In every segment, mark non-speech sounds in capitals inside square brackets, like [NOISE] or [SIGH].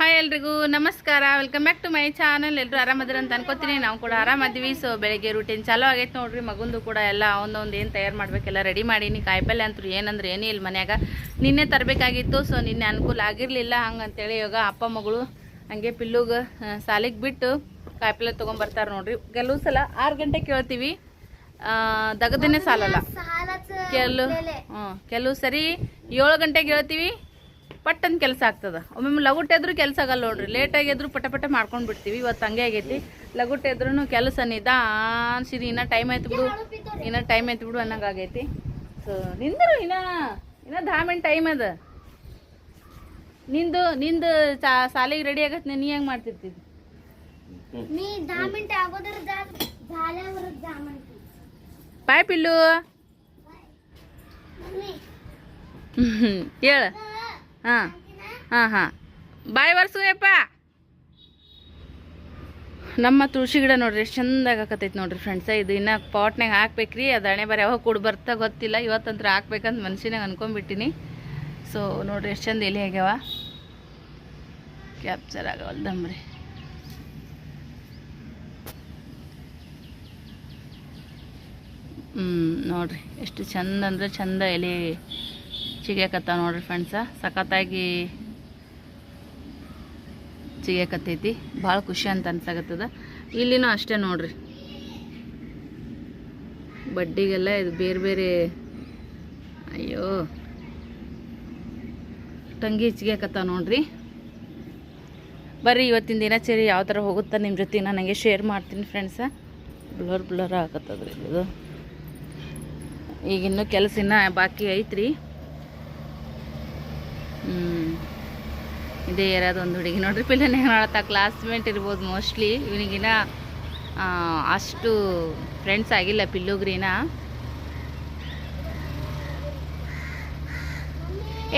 Hi ಎಲ್ರಿಗೂ ನಮಸ್ಕಾರ. Welcome back to my channel ಎಲ್ಲರೂ ಆರಾಮದಿರ ಅಂತ ಅನ್ಕೋತೀನಿ. ನಾವು ಕೂಡ ಆರಾಮದ್ವಿ. ಸೊ ಬೆಳಗ್ಗೆ ರೂಟೀನ್ ಚಾಲೋ ಆಗೈತೆ ನೋಡ್ರಿ. ಮಗುಂದು ಕೂಡ ಎಲ್ಲ ಒಂದೊಂದು ಏನು ತಯಾರು ಮಾಡಬೇಕೆಲ್ಲ ರೆಡಿ ಮಾಡೀನಿ. ಕಾಯಿಪಲ್ಲೆ ಅಂತೂ ಏನಂದ್ರೆ ಏನೇ ಇಲ್ಲ ಮನ್ಯಾಗ. ನಿನ್ನೆ ತರಬೇಕಾಗಿತ್ತು. ಸೊ ನಿನ್ನೆ ಅನುಕೂಲ ಆಗಿರಲಿಲ್ಲ. ಹಂಗಂತೇಳಿ ಇವಾಗ ಅಪ್ಪ ಮಗಳು ಹಂಗೆ ಪಿಲ್ಲುಗೆ ಸಾಲಿಗೆ ಬಿಟ್ಟು ಕಾಯಿಪಲ್ಲೆ ತೊಗೊಂಬರ್ತಾರೆ ನೋಡ್ರಿ. ಕೆಲವು ಸಲ ಆರು ಗಂಟೆ ಕೇಳ್ತೀವಿ. ದಗದನ್ನೇ ದಗದನೇ ಸಾಲಲ್ಲ ಕೆಲವು ಹ್ಞೂ ಕೆಲವು ಸರಿ ಏಳು ಗಂಟೆಗೆ ಹೇಳ್ತೀವಿ. ಪಟ್ ಕೆಲಸ ಆಗ್ತದ. ಒಮ್ಮೊಮ್ಮೆ ಲಗುಟ್ಟೆ ಎದ್ರು ಕೆಲಸ ಆಗಲ್ಲ ನೋಡ್ರಿ. ಲೇಟಾಗಿ ಎದ್ರು ಪಟ ಪಟ ಮಾಡ್ಕೊಂಡು ಬಿಡ್ತೀವಿ. ಇವತ್ತು ಹಂಗೆ ಆಗೈತಿ. ಲಗುಟ್ಟೆ ಎದ್ರು ಕೆಲಸ ನಿಧಾನ ಸಿರಿ ಇನ್ನ ಟೈಮ್ ಆಯ್ತು ಬಿಡು. ಇನ್ನ ಟೈಮ್ ಆಯ್ತು ಬಿಡು ಅನ್ನಂಗೆ ಆಗೈತಿ. ಸೊ ನಿಂದರು ಇನ್ನ. ಇನ್ನ ಧಾ ಟೈಮ್ ಅದ. ನಿಂದು ನಿಂದು ಚಾ ಸಾಲಿಗೆ ರೆಡಿ ಆಗತ್ತೆ ನೀ ಹೆಂಗೆ ಮಾಡ್ತಿರ್ತೀವಿ ಬಾಯ್ ಪಿಲ್ಲು. [LAUGHS] ಹೇಳ. ಹಾಂ. ಹಾಂ ಹಾಂ. ಬಾಯ್ ವರ್ಸುಯಪ್ಪ ನಮ್ಮ ತುಳಸಿ ಗಿಡ ನೋಡ್ರಿ, ಎಷ್ಟು ಚಂದಾಗ ಆಕತೈತಿ ನೋಡ್ರಿ ಫ್ರೆಂಡ್ಸ ಇದು ಇನ್ನ ಪಾಟ್ನಾಗ ಹಾಕ್ಬೇಕ್ರಿ, ಅದು ಹಣೆ ಬರ ಯಾವಾಗ ಕೂಡ ಬರ್ತಾ ಗೊತ್ತಿಲ್ಲ. ಇವತ್ತಂತ್ರ ಹಾಕ್ಬೇಕಂತ ಮನ್ಸಿನಾಗ ಅನ್ಕೊಂಡ್ಬಿಟ್ಟಿನಿ ಸೊ ನೋಡ್ರಿ ಎಷ್ಟು ಚಂದ ಎಲೆ ಆಗ್ಯಾವ. ಕ್ಯಾಪ್ಚರ್ ಆಗವಲ್ದಂಬ್ರಿ ಹ್ಞೂ ನೋಡ್ರಿ, ಎಷ್ಟು ಚಂದ ಅಂದ್ರೆ ಚಂದ ಎಲೆ ಚಿಗ್ಯಾಕತ್ತಾವ ನೋಡ್ರಿ ಫ್ರೆಂಡ್ಸ ಸಖತ್ತಾಗಿ ಚಿಗ್ಯಾಕತ್ತೈತಿ. ಭಾಳ ಖುಷಿ ಅಂತ ಅನ್ಸಾಕತ್ತದ. ಇಲ್ಲಿನೂ ಅಷ್ಟೇ ನೋಡ್ರಿ. ಬಡ್ಡಿಗೆಲ್ಲ ಇದು ಬೇರೆ ಬೇರೆ ಅಯ್ಯೋ. ತಂಗಿ ಹೆಚ್ಚಿಗ್ಯಾಕತ್ತಾವ ನೋಡ್ರಿ. ಬರ್ರಿ ಇವತ್ತಿನ ದಿನಚರಿ ಯಾವ ಥರ ಹೋಗುತ್ತಾ ನಿಮ್ಮ ಜೊತೆ ನನಗೆ ಶೇರ್ ಮಾಡ್ತೀನಿ ಫ್ರೆಂಡ್ಸ ಬ್ಲರ್ ಬ್ಲರ್ ಆಗತ್ತದ್ರಿ ಇದು. ಈಗಿನ್ನೂ ಕೆಲಸ ಇನ್ನೂ ಬಾಕಿ ಐತ್ರಿ. ಇದೇ ಇರೋದು ಒಂದು ಹುಡುಗಿ ನೋಡ್ರಿ. ಪಿಲ್ಲನೆ ಹೇಳ್ತಾ ಕ್ಲಾಸ್ಮೇಟ್ ಇರ್ಬೋದು ಮೋಸ್ಟ್ಲಿ ಇವನಿಗಿನ ಅಷ್ಟು ಫ್ರೆಂಡ್ಸ್ ಆಗಿಲ್ಲ ಪಿಲ್ಲುಗ್ರಿನ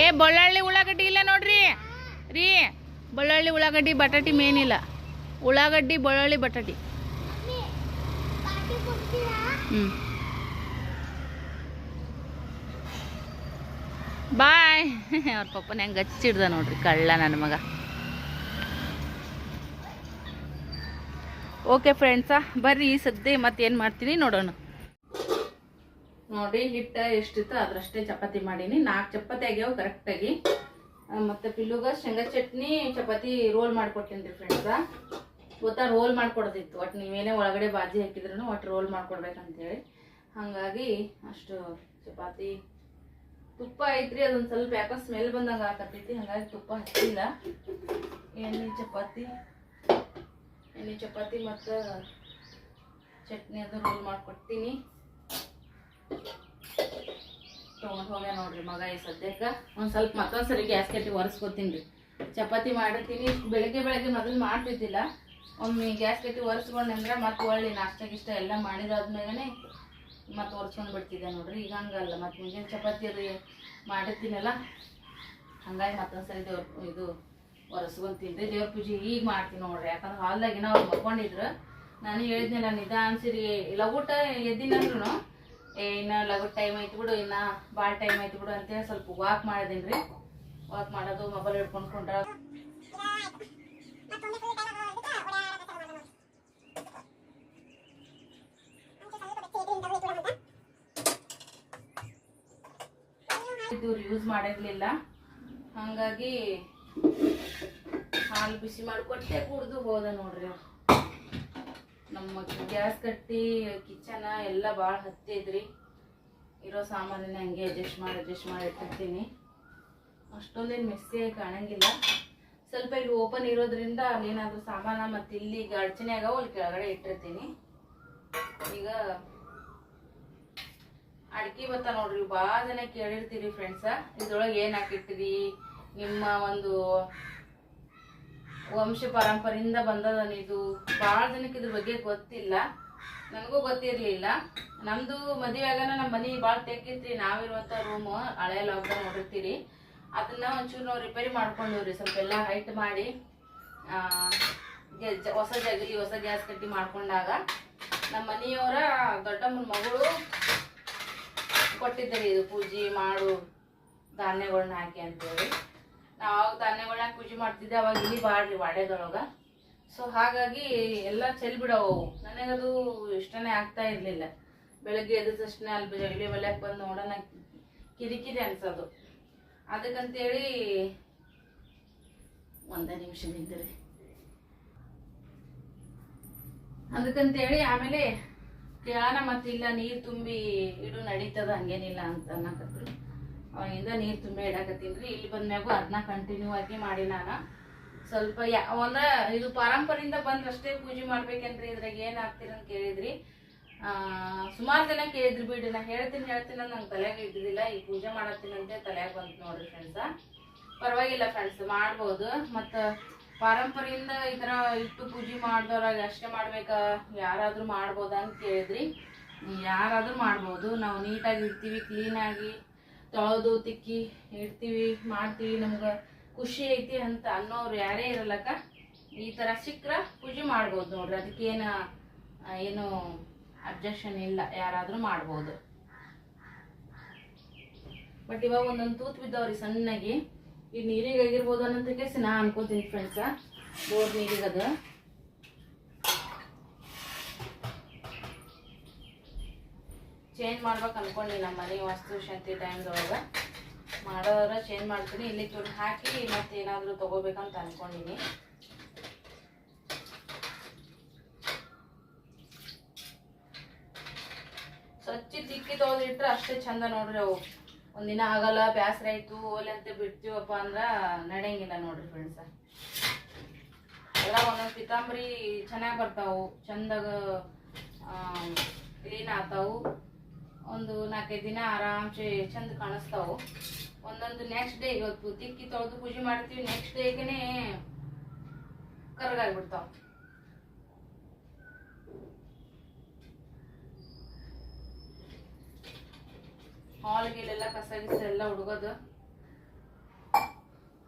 ಏ, ಬಳ್ಳಳ್ಳಿ ಉಳ್ಳಾಗಡ್ಡಿ ಇಲ್ಲ ನೋಡ್ರಿ. ರೀ, ಬಳ್ಳಳ್ಳಿ ಉಳ್ಳಾಗಡ್ಡಿ ಬಟಾಟಿ ಮೇನಿಲ್ಲ ಉಳ್ಳಾಗಡ್ಡಿ, ಬಳ್ಳಳ್ಳಿ ಬಟಾಟಿ. ಹ್ಞೂ ಬಾಯ್. [LAUGHS] ಅವ್ರ ಪಪ್ಪನ ಹೆಂಗೆ ಹಚ್ಚಿಡ್ದ ನೋಡ್ರಿ ಕಳ್ಳ ನನ್ನ ಮಗ. ಓಕೆ ಫ್ರೆಂಡ್ಸ ಬರ್ರಿ ಈ ಸದ್ಯ ಮತ್ತೇನು ಮಾಡ್ತೀನಿ ನೋಡೋಣ. ನೋಡಿ, ಹಿಟ್ಟ ಎಷ್ಟಿತ್ತು ಅದ್ರಷ್ಟೇ ಚಪಾತಿ ಮಾಡೀನಿ. ನಾಲ್ಕು ಚಪಾತಿ ಆಗ್ಯಾವ ಕರೆಕ್ಟಾಗಿ ಮತ್ತು ಪಿಲ್ಲುಗ, ಶೇಂಗಾ ಚಟ್ನಿ, ಚಪಾತಿ ರೋಲ್ ಮಾಡ್ಕೊಡ್ತೀನಿ ರೀ ಫ್ರೆಂಡ್ಸ ಗೊತ್ತಾ ರೋಲ್ ಮಾಡ್ಕೊಡ್ತಿತ್ತು ಒಟ್ಟು ನೀವೇನೇ ಒಳಗಡೆ ಬಾಜಿ ಹಾಕಿದ್ರು ಒಟ್ಟು ರೋಲ್ ಮಾಡ್ಕೊಡ್ಬೇಕಂತೇಳಿ. ಹಾಗಾಗಿ ಅಷ್ಟು ಚಪಾತಿ ತುಪ್ಪ ಐತ್ರಿ, ಅದೊಂದು ಸ್ವಲ್ಪ ಯಾಕೋ ಸ್ಮೆಲ್ ಬಂದಂಗೆ ಹಾಕತ್ತೈತಿ ಹಾಗಾಗಿ ತುಪ್ಪ ಹಚ್ಚಿಲ್ಲ. ಎಣ್ಣೆ, ಚಪಾತಿ. ಎಣ್ಣೆ, ಚಪಾತಿ ಮತ್ತು ಚಟ್ನಿ ಅದು ರೋಲ್ ಮಾಡ್ಕೊಡ್ತೀನಿ. ತೊಗೊಂಡು ಹೋಗ್ಯ ನೋಡ್ರಿ ಮಗ ಈ ಸದ್ಯಕ್ಕೆ. ಒಂದು ಸ್ವಲ್ಪ ಮತ್ತೊಂದು ಸರಿ ಗ್ಯಾಸ್ ಕಟ್ಟಿ ಒರೆಸ್ಕೊತೀನಿ ರೀ. ಚಪಾತಿ ಮಾಡಿರ್ತೀನಿ. ಬೆಳಗ್ಗೆ ಬೆಳಗ್ಗೆ ಮೊದಲು ಮಾಡ್ತಿದ್ದಿಲ್ಲ. ಒಮ್ಮೆ ಗ್ಯಾಸ್ ಕಟ್ಟಿ ಒರೆಸ್ಕೊಂಡ್ರೆ ಮತ್ತೆ ಒಳ್ಳೆ ನಾಷ್ಟ ಎಲ್ಲ ಮಾಡಿದಾದ್ಮೇಲೆ ಮತ್ತೆ ಒರ್ಸ್ಕೊಂಡು ಬಿಡ್ತಿದ್ದೆ ನೋಡ್ರಿ. ಈಗ ಹಂಗಲ್ಲ, ಮತ್ತು ಮುಂಜಾನೆ ಚಪಾತಿ ಅದು ಮಾಡಿರ್ತೀನಲ್ಲ, ಹಂಗಾಗಿ ಮತ್ತೊಂದು ಸರಿ ದೇವ್ರ ಇದು ಒರೆಸ್ಕೊಂತೀನಿ ದೇವ್ರ ಪೂಜೆ ಈಗ ಮಾಡ್ತೀನಿ ನೋಡ್ರಿ. ಯಾಕಂದ್ರೆ ಹಾಲ್ದಾಗಿನ ಅವ್ರು ಮಕ್ಕೊಂಡಿದ್ರು. ನಾನು ಹೇಳಿದ್ನಲ್ಲ ಲಘುಟ ಲಗುಟ ಏ, ಇನ್ನ ಲಗುಟ್ ಟೈಮ್ ಐತಿ ಬಿಡು, ಇನ್ನ ಭಾಳ ಟೈಮ್ ಐತಿ ಬಿಡು ಅಂತೇಳಿ ಸ್ವಲ್ಪ ವಾಕ್ ಮಾಡಿದೀನಿ ರೀ ವಾಕ್ ಮಾಡೋದು ಮೊಬೈಲ್ ಹಿಡ್ಕೊಂಡು ಕೊಂಡ್ರ. ಇವ್ರು ಯೂಸ್ ಮಾಡಿರ್ಲಿಲ್ಲ. ಹಾಗಾಗಿ ಹಾಲು ಬಿಸಿ ಮಾಡಿಕೊಟ್ಟೆ ಕುಡ್ದು ಹೋದ ನೋಡ್ರಿ ನಮ್ಮ ಗ್ಯಾಸ್ ಕಟ್ಟಿ ಕಿಚನ ಎಲ್ಲ ಭಾಳ ಹತ್ತಿದ್ರಿ ಇರೋ ಸಾಮಾನನ್ನ ಹಂಗೆ ಅಡ್ಜಸ್ಟ್ ಮಾಡಿ ಅಡ್ಜಸ್ಟ್ ಮಾಡಿ ಇಟ್ಟಿರ್ತೀನಿ. ಅಷ್ಟೊಂದೇನು ಮೆಸ್ಸಿ ಕಾಣಂಗಿಲ್ಲ. ಸ್ವಲ್ಪ ಇಲ್ಲಿ ಓಪನ್ ಇರೋದ್ರಿಂದ ಏನಾದರೂ ಸಾಮಾನ ಮತ್ತು ಇಲ್ಲಿ ಅಡಚಣೆ ಆಗವು ಅಲ್ಲಿ ಕೆಳಗಡೆ ಇಟ್ಟಿರ್ತೀನಿ. ಈಗ ಅಡ್ಕಿ ಬತ್ತ ನೋಡ್ರಿ ಭಾಳ ಜನ ಕೇಳಿರ್ತೀರಿ ಫ್ರೆಂಡ್ಸ ಇದ್ರೊಳಗೆ ಏನು ಹಾಕಿರ್ತೀರಿ? ನಿಮ್ಮ ಒಂದು ವಂಶ ಪರಂಪರೆಯಿಂದ ಬಂದದನ ಇದು. ಭಾಳ ಜನಕ್ಕೆ ಇದ್ರ ಬಗ್ಗೆ ಗೊತ್ತಿಲ್ಲ. ನನಗೂ ಗೊತ್ತಿರಲಿಲ್ಲ. ನಮ್ಮದು ಆಗನ ನಮ್ಮ ಮನೆ ಭಾಳ ತೆಕ್ಕಿತ್ರಿ ನಾವಿರುವಂಥ ರೂಮು ಹಳೆ ಲಾಕ್ಡೌನ್ ನೋಡಿರ್ತೀರಿ ಅದನ್ನ ಒಂಚೂರು ನಾವು ರಿಪೇರಿ ಮಾಡ್ಕೊಂಡವ್ರಿ. ಸ್ವಲ್ಪ ಎಲ್ಲ ಹೈಟ್ ಮಾಡಿ ಹೊಸ ಜಗಲಿ, ಹೊಸ ಗ್ಯಾಸ್ ಕಟ್ಟಿ ಮಾಡ್ಕೊಂಡಾಗ ನಮ್ಮ ಮನೆಯವರ ದೊಡ್ಡಮ್ಮನ ಮಗಳು ಕೊಟ್ಟಿದ್ದರು ಇದು ಪೂಜೆ ಮಾಡು ಧಾನ್ಯಗಳನ್ನ ಹಾಕಿ ಅಂತೇಳಿ. ನಾವು ಧಾನ್ಯಗಳನ್ನ ಪೂಜೆ ಮಾಡ್ತಿದ್ದೆ, ಅವಾಗ ಇಲ್ಲಿ ಬಾಡ್ರಿ ವಾಡೆದೊಳಗ ಸೊ ಹಾಗಾಗಿ ಎಲ್ಲ ಚೆಲ್ ಬಿಡವು. ನನಗದು ಇಷ್ಟನೇ ಆಗ್ತಾ ಇರಲಿಲ್ಲ. ಬೆಳಗ್ಗೆ ಎದ್ದ ತಕ್ಷಣ ಅಲ್ಲಿ ಜಗಲಿ ಹೊಲ್ಯಾಕ ಬಂದು ನೋಡೋಣ, ಕಿರಿಕಿರಿ ಅನ್ಸೋದು. ಅದಕ್ಕಂತೇಳಿ ಒಂದೇ ನಿಮಿಷ ನಿಂತಿರಿ. ಅದಕ್ಕಂತೇಳಿ ಆಮೇಲೆ ಕೇಳೋಣ ಮತ್ತಿಲ್ಲ ನೀರು ತುಂಬಿ ಇಡು ನಡೀತದ ಹಂಗೇನಿಲ್ಲ ಅಂತ ಅನ್ನಕತ್ರು. ಅವಾಗಿಂದ ನೀರು ತುಂಬಿ ಇಡಾಕತ್ತೀನಿ ಇಲ್ಲಿ ಬಂದ್ಮ್ಯಾಗು ಅದನ್ನ ಕಂಟಿನ್ಯೂ ಆಗಿ ಮಾಡಿ ನಾನು. ಸ್ವಲ್ಪ ಯಾ, ಒಂದ ಇದು ಪಾರಂಪರೆಯಿಂದ ಬಂದ್ರಷ್ಟೇ ಪೂಜೆ ಮಾಡ್ಬೇಕೇನ್ರಿ ಇದ್ರಾಗ ಏನ್ ಅಂತ ಕೇಳಿದ್ರಿ. ಸುಮಾರು ಜನ ಕೇಳಿದ್ರಿ ಬಿಡಿ, ನಾ ಹೇಳ್ತೀನಿ ಹೇಳ್ತೀನಿ ನಂಗೆ ತಲೆಯಾಗ ಇದ್ದಿದ್ದಿಲ್ಲ. ಈ ಪೂಜೆ ಮಾಡತ್ತಿನಂತೆ ತಲೆಯಾಗ ಬಂತು ನೋಡ್ರಿ ಫ್ರೆಂಡ್ಸ ಪರವಾಗಿಲ್ಲ ಫ್ರೆಂಡ್ಸ್ ಮಾಡ್ಬೋದು. ಮತ್ತು ಪಾರಂಪರೆಯಿಂದ ಈ ಥರ ಇಟ್ಟು ಪೂಜೆ ಮಾಡಿದವ್ರಾಗ ಅಷ್ಟೇ ಮಾಡ್ಬೇಕಾ. ಯಾರಾದರೂ ಮಾಡ್ಬೋದಾ ಅಂತ ಕೇಳಿದ್ರಿ. ಯಾರಾದರೂ ಮಾಡ್ಬೋದು. ನಾವು ನೀಟಾಗಿ ಇಡ್ತೀವಿ ಕ್ಲೀನಾಗಿ ತೊಳೆದು ತಿಕ್ಕಿ ಇಡ್ತೀವಿ, ಮಾಡ್ತೀವಿ. ನಮ್ಗೆ ಖುಷಿ ಐತಿ ಅಂತ ಅನ್ನೋರು ಯಾರೇ ಇರಲ್ಲಕ್ಕ ಈ ಥರ ಸಿಕ್ಕ ಪೂಜೆ ಮಾಡ್ಬೋದು ನೋಡ್ರಿ. ಅದಕ್ಕೇನು ಏನು ಅಬ್ಜೆಕ್ಷನ್ ಇಲ್ಲ. ಯಾರಾದರೂ ಮಾಡ್ಬೋದು. ಬಟ್ ಇವಾಗ ಒಂದೊಂದು ತೂತ್ ಬಿದ್ದವ್ರಿ ಸಣ್ಣಗೆ. ಈ ನೀರಿಗೆ ಆಗಿರ್ಬೋದು ಅನ್ನೋದಕ್ಕೆ ನಾ ಅನ್ಕೋತೀನಿ ಫ್ರೆಂಡ್ಸ ಬೋರ್ ನೀರಿಗೆ ಅದು. ಚೇಂಜ್ ಮಾಡ್ಬೇಕು ಅನ್ಕೊಂಡಿ ನಮ್ಮ ಮನೆ ವಾಸ್ತು ಶಾಂತಿ ಟೈಮ್ದೊಳಗೆ ಮಾಡೋದ್ರ ಚೇಂಜ್ ಮಾಡ್ತೀನಿ. ಇಲ್ಲಿ ತುಂಡ್ ಹಾಕಿ ಮತ್ತೆ ಏನಾದರೂ ತಗೋಬೇಕಂತ ಅನ್ಕೊಂಡಿನಿ. ಸ್ವಚ್ಛ ತಿಕ್ಕಿ ತೊಗೊಂಡಿಟ್ರೆ ಅಷ್ಟೇ ಚಂದ ನೋಡ್ರಿ ಅವು. ಒಂದಿನ ಆಗಲ್ಲ, ಬ್ಯಾಸರ ಆಯ್ತು ಓಲೆ ಅಂತ ಬಿಡ್ತೀವಪ್ಪ ಅಂದ್ರ ನಡೆಯಂಗಿಲ್ಲ ನೋಡ್ರಿ ಫ್ರೆಂಡ್ಸ ಅದ್ರಾಗ ಒಂದೊಂದು ಪಿತಾಂಬರಿ ಚೆನ್ನಾಗಿ ಬರ್ತಾವು, ಚಂದಾಗ ಕ್ಲೀನ್ ಆಗ್ತಾವು. ಒಂದು ನಾಲ್ಕೈದು ದಿನ ಆರಾಮ್ಸೆ ಚಂದ ಕಾಣಿಸ್ತಾವು. ಒಂದೊಂದು ನೆಕ್ಸ್ಟ್ ಡೇ ಇವತ್ತು ತಿಕ್ಕಿ ತೊಳೆದು ಪೂಜೆ ಮಾಡ್ತೀವಿ ನೆಕ್ಸ್ಟ್ ಡೇಗೆನೆ ಕರ್ಗಾಗ್ಬಿಡ್ತಾವ. ಹಾಲ್ಗೆಲ್ಲ ಕಸ ಗಿಸ ಎಲ್ಲ ಹುಡುಗೋದು.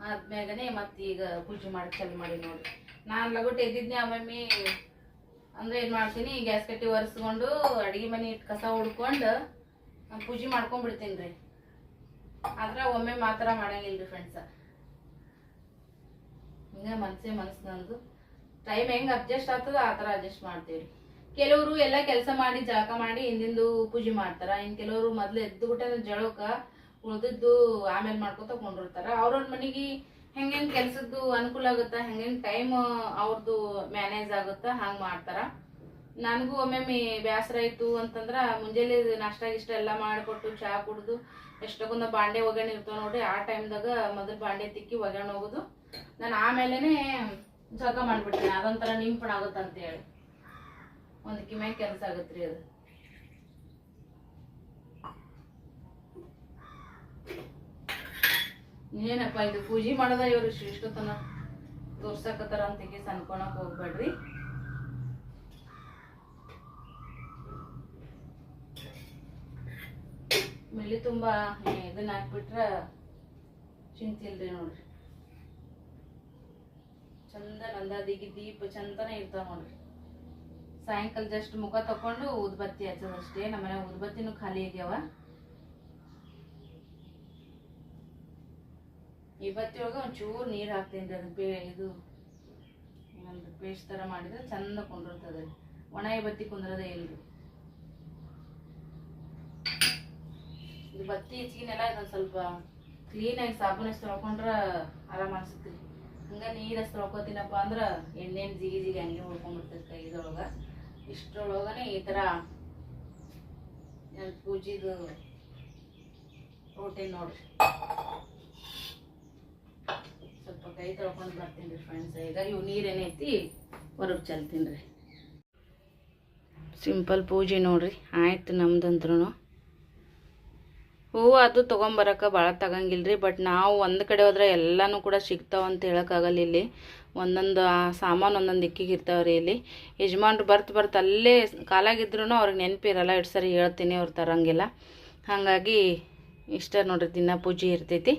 ಆದ್ಮ್ಯಾಗನೆ ಮತ್ತೆ ಈಗ ಪೂಜೆ ಮಾಡಿ ಚಾಲು ಮಾಡಿ ನೋಡಿ. ನಾನು ಲಗೋಟ್ ಎದ್ದಿದ್ನೆ ಒಮ್ಮೊಮ್ಮೆ ಅಂದ್ರೆ ಏನ್ ಮಾಡ್ತೀನಿ, ಗ್ಯಾಸ್ ಕಟ್ಟಿ ಒರೆಸ್ಕೊಂಡು ಅಡಿಗೆ ಮನೆ ಇಟ್ಟು ಕಸ ಹುಡ್ಕೊಂಡು ಪೂಜೆ ಮಾಡ್ಕೊಂಡ್ಬಿಡ್ತೀನಿ ರೀ. ಆದ್ರೆ ಒಮ್ಮೆ ಮಾತ್ರ ಮಾಡಂಗಿಲ್ರಿ ಫ್ರೆಂಡ್ಸ ಹಿಂಗ ಮನ್ಸೇ ಮನ್ಸು ನಂದು. ಟೈಮ್ ಹೆಂಗ್ ಅಡ್ಜಸ್ಟ್ ಆಗ್ತದ ಆ ಥರ ಅಡ್ಜಸ್ಟ್ ಮಾಡ್ತೀವಿ ಕೆಲವರು ಎಲ್ಲ ಕೆಲಸ ಮಾಡಿ, ಜಳಕ ಮಾಡಿ ಹಿಂದಿಂದು ಪೂಜೆ ಮಾಡ್ತಾರ. ಇನ್ ಕೆಲವರು ಮೊದ್ಲು ಎದ್ದು ಬಿಟ್ಟ ಜಳಕ ಉಳ್ದಿದ್ದು ಆಮೇಲೆ ಮಾಡ್ಕೊತ ಕೊಂಡಿರ್ತಾರ. ಅವ್ರವ್ರ ಮನೆಗೆ ಹೆಂಗೇನ್ ಕೆಲ್ಸದ್ದು ಅನುಕೂಲ ಆಗುತ್ತಾ, ಹೆಂಗೇನ್ ಟೈಮ್ ಅವ್ರದ್ದು ಮ್ಯಾನೇಜ್ ಆಗುತ್ತಾ, ಹಂಗ್ ಮಾಡ್ತಾರ. ನನಗೂ ಒಮ್ಮೊಮ್ಮೆ ಬೇಸರ ಆಯ್ತು ಅಂತಂದ್ರ ಮುಂಜಾನೆ ನಾಷ್ಟ ಇಷ್ಟ ಎಲ್ಲ ಮಾಡಿಕೊಟ್ಟು ಚಹಾ ಕುಡ್ದು ಎಷ್ಟೊಂದ ಬಾಂಡೆ ಒಗ್ಗರಣೆ ಇರ್ತಾವ ನೋಡ್ರಿ, ಆ ಟೈಮ್ದಾಗ ಮೊದಲು ಬಾಂಡೆ ತಿಕ್ಕಿ ಒಗ್ಗರಣೆ ಹೋಗುದು. ನಾನು ಆಮೇಲೆನೆ ಜಳಕ ಮಾಡ್ಬಿಡ್ತೀನಿ ಅದೊಂಥರ ನಿಂಪಣ ಆಗುತ್ತೆ ಅಂತೇಳಿ ಒಂದು ಕಿಮ್ಯಾಗ ಕೆಲಸ ಆಗತ್ರಿ ಅದು. ಏನಪ್ಪ ಇದು ಪೂಜೆ ಮಾಡೋದ ಇವರು ಶ್ರೇಷ್ಠತನ ತೋರ್ಸಕತ್ತಾರ ಅಂತ ಅನ್ಕೊಳಕ್ ಹೋಗ್ಬೇಡ್ರಿ. ಮೆಲಿ ತುಂಬಾ ಇದನ್ನ ಹಾಕ್ಬಿಟ್ರ ಚಿಂತಿಲ್ರಿ ನೋಡ್ರಿ. ಚಂದ ನಂದಾದಿಗೆ ದೀಪ ಚಂದನ ಇರ್ತಾವ ನೋಡ್ರಿ. ಸಾಯಂಕಾಲ ಜಸ್ಟ್ ಮುಖ ತಕೊಂಡು ಊದ್ಬತ್ತಿ ಹಚ್ಚೋದಷ್ಟೇ. ನಮ್ಮನೆ ಊದ್ಬತ್ತಿನೂ ಖಾಲಿ ಆಗ್ಯಾವ ಈ ಒಳಗೆ ಒಂಚೂರು ನೀರು ಹಾಕ್ತೀನಿ ಅದು ಪೇ ಇದು ಒಂದು ಪೇಸ್ಟ್ ಥರ ಮಾಡಿದ್ರೆ ಚಂದ ಕುಂದಿರ್ತದೆ. ಒಣ ಬತ್ತಿ ಕುಂದ್ರದೇ ಇಲ್ರಿ ಇದು ಬತ್ತಿ ಹೆಚ್ಚಿಗೆನೆಲ್ಲ ಇದೊಂದು ಸ್ವಲ್ಪ ಕ್ಲೀನಾಗಿ ಸಾಬೂನ್ ಎಷ್ಟು ತೊಳ್ಕೊಂಡ್ರೆ ಆರಾಮ ಅನ್ಸುತ್ತೆ ಹಂಗೆ ನೀರು ತೊಳ್ಕೊತೀನಪ್ಪ ಅಂದ್ರೆ ಎಣ್ಣೆನ್ ಜಿಗಿ ಜಿಗಿ ಹಂಗೆ ಉಳ್ಕೊಂಡ್ಬಿಡ್ತೈತೆ ಕೈದೊಳಗೆ. ಇಷ್ಟರೊಳಗನೆ ಈ ಥರ ನನ್ನ ಪೂಜಿದು ರೋಟಿ ನೋಡ್ರಿ. ಸ್ವಲ್ಪ ಕೈ ತೊಳ್ಕೊಂಡು ಬರ್ತೀನಿ ರೀ ಫ್ರೆಂಡ್ಸ್ ಈಗ ಇವು ನೀರೇನೈತಿ ಹೊರಗೆ ಚೆಲ್ತೀನಿ ರೀ. ಸಿಂಪಲ್ ಪೂಜೆ ನೋಡ್ರಿ. ಆಯ್ತು ನಮ್ದಂತ್ರು ಹೂವು ಅದು ತೊಗೊಂಬರಕ್ಕೆ ಭಾಳ ತಗಂಗಿಲ್ಲ ರೀ ಬಟ್ ನಾವು ಒಂದು ಕಡೆ ಹೋದ್ರೆ ಎಲ್ಲನೂ ಕೂಡ ಸಿಗ್ತಾವಂತ ಹೇಳೋಕ್ಕಾಗಲ್ಲ ಇಲ್ಲಿ. ಒಂದೊಂದು ಸಾಮಾನು ಒಂದೊಂದು ಇಕ್ಕಿಗೆ ಇರ್ತಾವೆ ರೀ ಇಲ್ಲಿ. ಯಜಮಾನ್ರು ಬರ್ತ ಬರ್ತ ಅಲ್ಲೇ ಕಾಲಾಗಿದ್ರು ಅವ್ರಿಗೆ ನೆನಪಿರಲ್ಲ ಎಷ್ಟು ಸರಿ ಹೇಳ್ತೀನಿ ಅವ್ರು ತರಂಗಿಲ್ಲ. ಹಾಗಾಗಿ ಇಷ್ಟ ನೋಡ್ರಿ ದಿನ ಪೂಜೆ ಇರ್ತೈತಿ.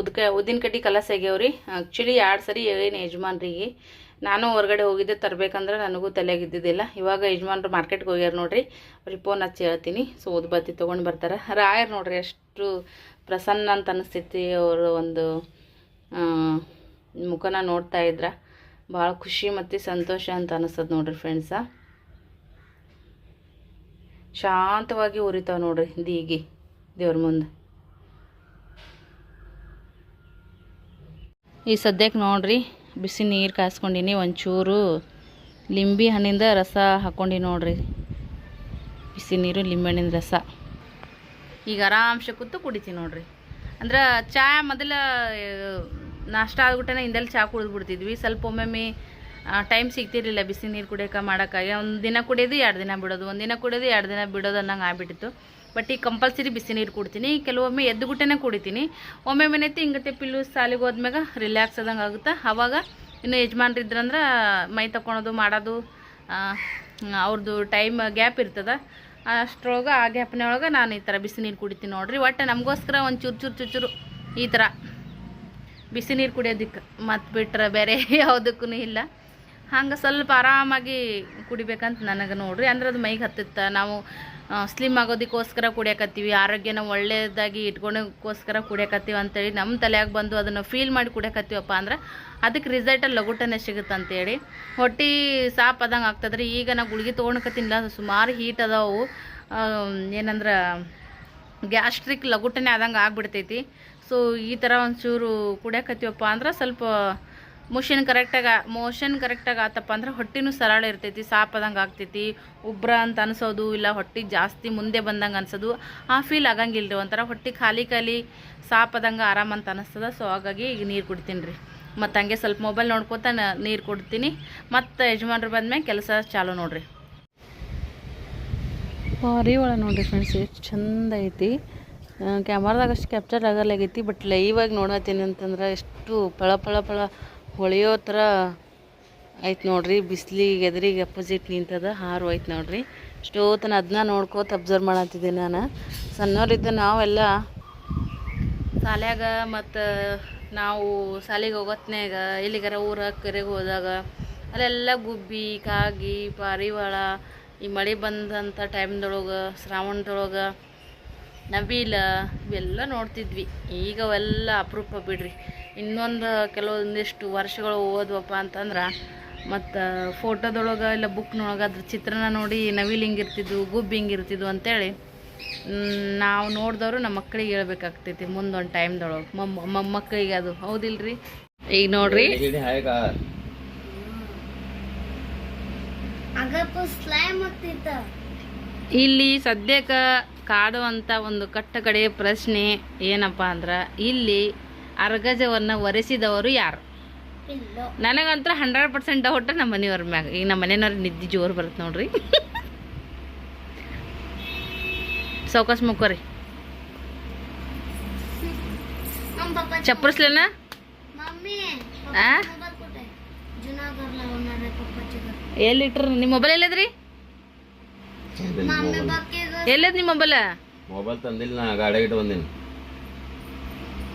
ಉದ್ಕ, ಉದ್ದಿನ ಕಡ್ಡಿ ಕಲಸ ಆಗ್ಯಾವ್ರಿ. ಆ್ಯಕ್ಚುಲಿ ಎರಡು ಸರಿ ಏನು ಯಜಮಾನ್ರಿಗೆ. ನಾನು ಹೊರಗಡೆ ಹೋಗಿದ್ದೆ, ತರಬೇಕಂದ್ರೆ ನನಗೂ ತಲೆಯಾಗಿದ್ದಿದ್ದಿಲ್ಲ. ಇವಾಗ ಯಜಮಾನ್ರು ಮಾರ್ಕೆಟ್ಗೆ ಹೋಗ್ಯಾರ ನೋಡ್ರಿ. ಅವ್ರಿಗೆ ಫೋನ್ ಹಚ್ಚಿ ಹೇಳ್ತೀನಿ. ಸೊ ಉದ್ಬತ್ತಿ ತೊಗೊಂಡು ಬರ್ತಾರೆ. ರಾಯರ್ ನೋಡ್ರಿ ಎಷ್ಟು ಪ್ರಸನ್ನ ಅಂತ ಅನಿಸ್ತೈತಿ ಅವರು ಒಂದು ಮುಖನ ನೋಡ್ತಾ ಇದ್ರ. ಭಾಳ ಖುಷಿ ಮತ್ತು ಸಂತೋಷ ಅಂತ ಅನಿಸ್ತದೆ ನೋಡ್ರಿ ಫ್ರೆಂಡ್ಸ ಶಾಂತವಾಗಿ ಉರಿತಾವೆ ನೋಡ್ರಿ ದೀಗಿ ದೇವ್ರ ಮುಂದೆ. ಈ ಸದ್ಯಕ್ಕೆ ನೋಡ್ರಿ ಬಿಸಿ ನೀರು ಕಾಸ್ಕೊಂಡಿನಿ, ಒಂಚೂರು ಲಿಂಬಿ ಹಣ್ಣಿಂದ ರಸ ಹಾಕ್ಕೊಂಡು ನೋಡ್ರಿ. ಬಿಸಿ ನೀರು ಲಿಂಬೆಹಣ್ಣಿನ ರಸ. ಈಗ ಆರಾಮ್ಸೆ ಕೂತು ಕುಡಿತೀನಿ ನೋಡ್ರಿ. ಅಂದ್ರೆ ಚಾ ಮೊದಲ ನಾಷ್ಟ ಆದ್ಬಿಟ್ಟೆ ಹಿಂದಲ್ಲಿ ಚಾ ಕುಡಿದ್ಬಿಡ್ತಿದ್ವಿ. ಸ್ವಲ್ಪ ಒಮ್ಮೊಮ್ಮೆ ಟೈಮ್ ಸಿಗ್ತಿರಲಿಲ್ಲ. ಬಿಸಿ ನೀರು ಕುಡಿಯೋಕೆ ಮಾಡೋಕ್ಕಾಗಿ. ಒಂದು ದಿನ ಕುಡಿಯೋದು ಎರಡು ದಿನ ಬಿಡೋದು. ಒಂದು ದಿನ ಕುಡಿಯೋದು ಎರಡು ದಿನ ಬಿಡೋದು ಅನ್ನಂಗೆ ಆಗ್ಬಿಟ್ಟಿತ್ತು. ಬಟ್ ಈಗ ಕಂಪಲ್ಸರಿ ಬಿಸಿ ನೀರು ಕುಡ್ತೀನಿ. ಕೆಲವೊಮ್ಮೆ ಎದ್ದು ಗುಟ್ಟೆನೇ ಕುಡಿತೀನಿ. ಒಮ್ಮೆ ಏನೈತಿ ಹಿಂಗತ್ತೆ ಪಿಲ್ಲು ಸಾಲಿಗೆ ಹೋದ್ಮ್ಯಾಗ ರಿಲ್ಯಾಕ್ಸ್ ಆದಂಗೆ ಆಗುತ್ತೆ? ಆವಾಗ ಇನ್ನು ಯಜಮಾನ್ರು ಇದ್ರಂದ್ರೆ ಮೈ ತಗೊಳೋದು ಮಾಡೋದು ಅವ್ರದ್ದು ಟೈಮ್ ಗ್ಯಾಪ್ ಇರ್ತದೆ. ಅಷ್ಟರೊಳಗೆ ಆ ಗ್ಯಾಪ್ನೊಳಗೆ ನಾನು ಈ ಥರ ಬಿಸಿ ನೀರು ಕುಡಿತೀನಿ ನೋಡಿರಿ. ಒಟ್ಟು ನಮಗೋಸ್ಕರ ಒಂದು ಚೂರು ಚೂರು ಚೂರು ಚೂರು ಈ ಥರ ಬಿಸಿ ನೀರು ಕುಡಿಯೋದಕ್ಕೆ ಮತ್ತು ಬಿಟ್ರೆ ಬೇರೆ [LAUGHS] ಯಾವುದಕ್ಕೂ ಇಲ್ಲ. ಹಂಗೆ ಸ್ವಲ್ಪ ಆರಾಮಾಗಿ ಕುಡಿಬೇಕಂತ ನನಗೆ ನೋಡ್ರಿ. ಅಂದ್ರೆ ಅದು ಮೈಗೆ ಹತ್ತುತ್ತೆ? ನಾವು ಸ್ಲಿಮ್ ಆಗೋದಕ್ಕೋಸ್ಕರ ಕುಡಿಯಕತ್ತೀವಿ. ಆರೋಗ್ಯನ ಒಳ್ಳೆಯದಾಗಿ ಇಟ್ಕೊಳಕ್ಕೋಸ್ಕರ ಕುಡಿಯಕತ್ತೀವಿ ಅಂತೇಳಿ ನಮ್ಮ ತಲೆಯಾಗ ಬಂದು ಅದನ್ನು ಫೀಲ್ ಮಾಡಿ ಕುಡಿಯಕತ್ತೀವಪ್ಪ ಅಂದ್ರೆ ಅದಕ್ಕೆ ರಿಸಲ್ಟ್ ಲಗುಟನೆ ಸಿಗುತ್ತೆ ಅಂತೇಳಿ. ಹೊಟ್ಟೆ ಸಾಪ್ ಆದಂಗೆ ಆಗ್ತದ್ರಿ. ಈಗ ನಾವು ಗುಳಿಗೆ ತೊಗೊಳಕತ್ತಿಲ್ಲ ಸುಮಾರು ಹೀಟ್ ಅದಾವು. ಏನಂದ್ರೆ, ಗ್ಯಾಸ್ಟ್ರಿಕ್ ಲಗುಟನೆ ಆದಂಗೆ ಆಗ್ಬಿಡ್ತೈತಿ. ಸೊ ಈ ಥರ ಒಂಚೂರು ಕುಡಿಯಕತ್ತೀವಪ್ಪ ಅಂದ್ರೆ ಸ್ವಲ್ಪ ಮೋಷನ್ ಕರೆಕ್ಟಾಗಿ ಮೋಷನ್ ಕರೆಕ್ಟಾಗಿ ಆತಪ್ಪ ಅಂದ್ರೆ ಹೊಟ್ಟೆನೂ ಸರಳ ಇರ್ತೈತಿ ಸಾಪದಂಗೆ ಆಗ್ತೈತಿ. ಉಬ್ರ ಅಂತ ಅನ್ಸೋದು, ಇಲ್ಲ ಹೊಟ್ಟೆ ಜಾಸ್ತಿ ಮುಂದೆ ಬಂದಂಗೆ ಅನ್ಸೋದು, ಆ ಫೀಲ್ ಆಗಂಗಿಲ್ಲ ರೀ ಒಂಥರ ಹೊಟ್ಟೆ ಖಾಲಿ ಖಾಲಿ ಸಾಪದಂಗೆ ಆರಾಮ ಅಂತ ಅನಿಸ್ತದ. ಸೊ ಹಾಗಾಗಿ ಈಗ ನೀರು ಕುಡಿತೀನಿ ರೀ ಮತ್ತು ಹಂಗೆ ಸ್ವಲ್ಪ ಮೊಬೈಲ್ ನೋಡ್ಕೊತ ನೀರು ಕುಡ್ತೀನಿ. ಮತ್ತು ಯಜಮಾನ್ರು ಬಂದ್ಮೇಲೆ ಕೆಲಸ ಚಾಲು ನೋಡ್ರಿ. ಭಾರಿ ಒಳ ನೋಡಿರಿ ಫ್ರೆಂಡ್ಸ್ ಎಷ್ಟು ಚಂದ ಐತಿ. ಕ್ಯಾಮ್ರಾದಾಗ ಅಷ್ಟು ಕ್ಯಾಪ್ಚರ್ ಆಗಲ್ಲಾಗೈತಿ ಬಟ್ ಲೈವಾಗಿ ನೋಡತ್ತೀನಿ ಅಂತಂದ್ರೆ ಎಷ್ಟು ಪಳ ಪಳ ಪಳ ಹೊಳೆಯೋ ಥರ ಆಯ್ತು ನೋಡ್ರಿ. ಬಿಸಿಲಿಗೆ, ಎದುರಿಗೆ ಅಪೋಸಿಟ್ ನಿಂತದ, ಹಾರು ಐತೆ ನೋಡ್ರಿ. ಎಷ್ಟೋತನ ಅದನ್ನ ನೋಡ್ಕೋತ ಅಬ್ಸರ್ವ್ ಮಾಡತ್ತಿದ್ದೆ ನಾನು. ಸಣ್ಣವರಿದ್ದ ನಾವೆಲ್ಲ ಶಾಲ್ಯಾಗ ಮತ್ತು ನಾವು ಶಾಲೆಗೆ ಹೋಗೋತ್ನಾಗ ಎಲ್ಲಿಗಾರ ಊರ ಕೆರೆಗೆ ಹೋದಾಗ ಅಲ್ಲೆಲ್ಲ ಗುಬ್ಬಿ, ಕಾಗಿ, ಪಾರಿವಾಳ, ಈ ಮಳೆ ಬಂದಂಥ ಟೈಮ್ದೊಳಗೆ ಶ್ರಾವಣದೊಳಗೆ ನವಿಲ ಇವೆಲ್ಲ ನೋಡ್ತಿದ್ವಿ. ಈಗ ಅವೆಲ್ಲ ಅಪರೂಪ ಬಿಡ್ರಿ. ಇನ್ನೊಂದು ಕೆಲವೊಂದಿಷ್ಟು ವರ್ಷಗಳು ಓದ್ವಪ್ಪ ಅಂತಂದ್ರೆ ಮತ್ತು ಫೋಟೋದೊಳಗೆ ಇಲ್ಲ ಬುಕ್ನೊಳಗೆ ಅದ್ರ ಚಿತ್ರನ ನೋಡಿ ನವಿಲು ಹಿಂಗಿರ್ತಿದ್ವು ಗುಬ್ಬಿ ಹಿಂಗಿರ್ತಿದ್ವು ಅಂತೇಳಿ ನಾವು ನೋಡಿದವರು ನಮ್ಮ ಮಕ್ಕಳಿಗೆ ಹೇಳ್ಬೇಕಾಗ್ತೈತಿ ಮುಂದೊಂದು ಟೈಮ್ದೊಳಗೆ. ಮೊಮ್ಮ ಮೊಮ್ಮಕ್ಕಳಿಗೆ ಅದು. ಹೌದಿಲ್ರಿ? ಈಗ ನೋಡ್ರಿ. ಇಲ್ಲಿ ಸದ್ಯಕ್ಕೆ ಕಾಡುವಂಥ ಒಂದು ಕಟ್ಟಕಡೆಯ ಪ್ರಶ್ನೆ ಏನಪ್ಪ ಅಂದ್ರೆ ಇಲ್ಲಿ ಅರ್ಗಜವನ್ನು ಒರೆಸಿದವರು ಯಾರು? ನನಗಂತೂ ಹಂಡ್ರೆಡ್ ಪರ್ಸೆಂಟ್ ಡೌಟ್ ನಮ್ಮ ಮನೆಯವ್ರ ಮ್ಯಾಗ. ಈಗ ನಮ್ಮ ಮನೆಯವ್ರ ನಿದ್ದೆ ಜೋರು ಬರುತ್ತೆ ನೋಡ್ರಿ. ಸೌಕಾಶ್ ಮುಕ್ಕೋರಿ. ಚಪ್ಪರ್ಸ್ಲೇನ? ಎಲ್ಲಿಟ್ರಿ ನಿಮ್ಮ ಮೊಬೈಲ್ ಎಲ್ಲದ್ರಿ? ಎಲ್ಲದ್ ನಿಮ್ಮ ಮೊಬೈಲ್ ಮೊಬೈಲ್ ತಂದಿಲ್ಲ ನಾ ಗಾಡಿ ಇಟ್ಟು ಬಂದಿನಿ.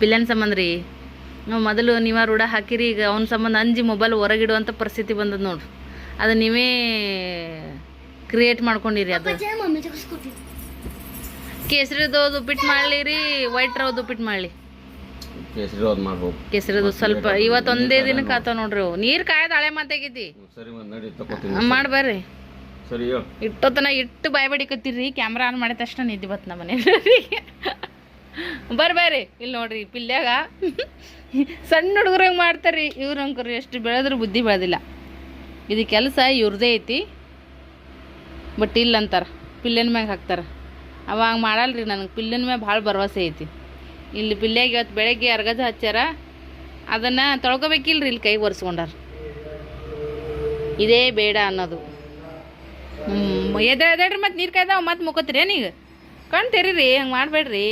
ಪಿಲ್ಲನ್ ಸಂಬಂಧ ರೀ ನಾವು ಮೊದಲು ನೀವ ರೂಢ ಹಾಕಿರಿ ಈಗ ಅವ್ನ ಸಂಬಂಧ ಅಂಜಿ ಮೊಬೈಲ್ ಹೊರಗಿಡುವಂಥ ಪರಿಸ್ಥಿತಿ ಬಂದದ ನೋಡ್ರಿ. ಅದು ನೀವೇ ಕ್ರಿಯೇಟ್ ಮಾಡ್ಕೊಂಡಿರಿ ಅದು. ಕೇಸರಿದು ಉಪ್ಪಿಟ್ಟು ಮಾಡಲಿ ರೀ ವೈಟ್ ರವ್ದು ಉಪ್ಪಿಟ್ಟು ಮಾಡಲಿ. ಕೇಸರಿ ಕೇಸರಿದು ಸ್ವಲ್ಪ ಇವತ್ತೊಂದೇ ದಿನಕ್ಕೆ ಆತ ನೋಡ್ರಿ ಅವು. ನೀರು ಕಾಯ್ದು ಹಳೆ ಮಾತಾಗೈತಿ ಮಾಡಿ ಬರ್ರಿ ಸರಿ, ಹೇಳು. ಇಟ್ಟೋತನ ಇಟ್ಟು ಬಾಯ್ ಬಡಿಕತ್ತೀರಿ ಕ್ಯಾಮ್ರಾ ಆನ್ ಮಾಡಿದ ತಕ್ಷಣ ನಿದ್ದೆ ಬತ್ತು ನಮ್ಮ ಬರ್ಬೇರಿ ಇಲ್ಲಿ ನೋಡ್ರಿ ಪಿಲ್ಯಾಗ ಸಣ್ಣ ಹುಡುಗರಂಗೆ ಮಾಡ್ತಾರ್ರಿ? ಇವ್ರ ಎಷ್ಟು ಬೆಳೆದ್ರೂ ಬುದ್ಧಿ ಬೆಳೆದಿಲ್ಲ. ಇದು ಕೆಲಸ ಇವ್ರದೇ ಐತಿ. ಬಟ್ ಇಲ್ಲ ಅಂತಾರೆ. ಪಿಲ್ಲನ್ ಮ್ಯಾಗ ಹಾಕ್ತಾರೆ. ಅವಾಗ ಮಾಡಲ್ರಿ ನನಗೆ. ಪಿಲ್ಲನ ಮ್ಯಾಗ ಭಾಳ ಭರವಸೆ ಐತಿ. ಇಲ್ಲಿ ಪಿಲ್ಯಾಗ ಇವತ್ತು ಬೆಳಗ್ಗೆ ಅರ್ಗದ ಹಚ್ಚಾರ ಅದನ್ನು ತೊಳ್ಕೊಬೇಕಿಲ್ರಿ ಇಲ್ಲಿ ಕೈ ಒರೆಸ್ಕೊಂಡಾರ. ಇದೇ ಬೇಡ ಅನ್ನೋದು. ಹ್ಞೂ ಎದೆ ಎದೇಳ್ರಿ ಮತ್ತು ನೀರು ಕಾಯ್ದಾವ, ಮತ್ತೆ ಮುಕ್ಕೋತೀರಿ ಈಗ? ಕಣ್ ತೆರೀರಿ, ಹಂಗೆ ಮಾಡಬೇಡ್ರಿ.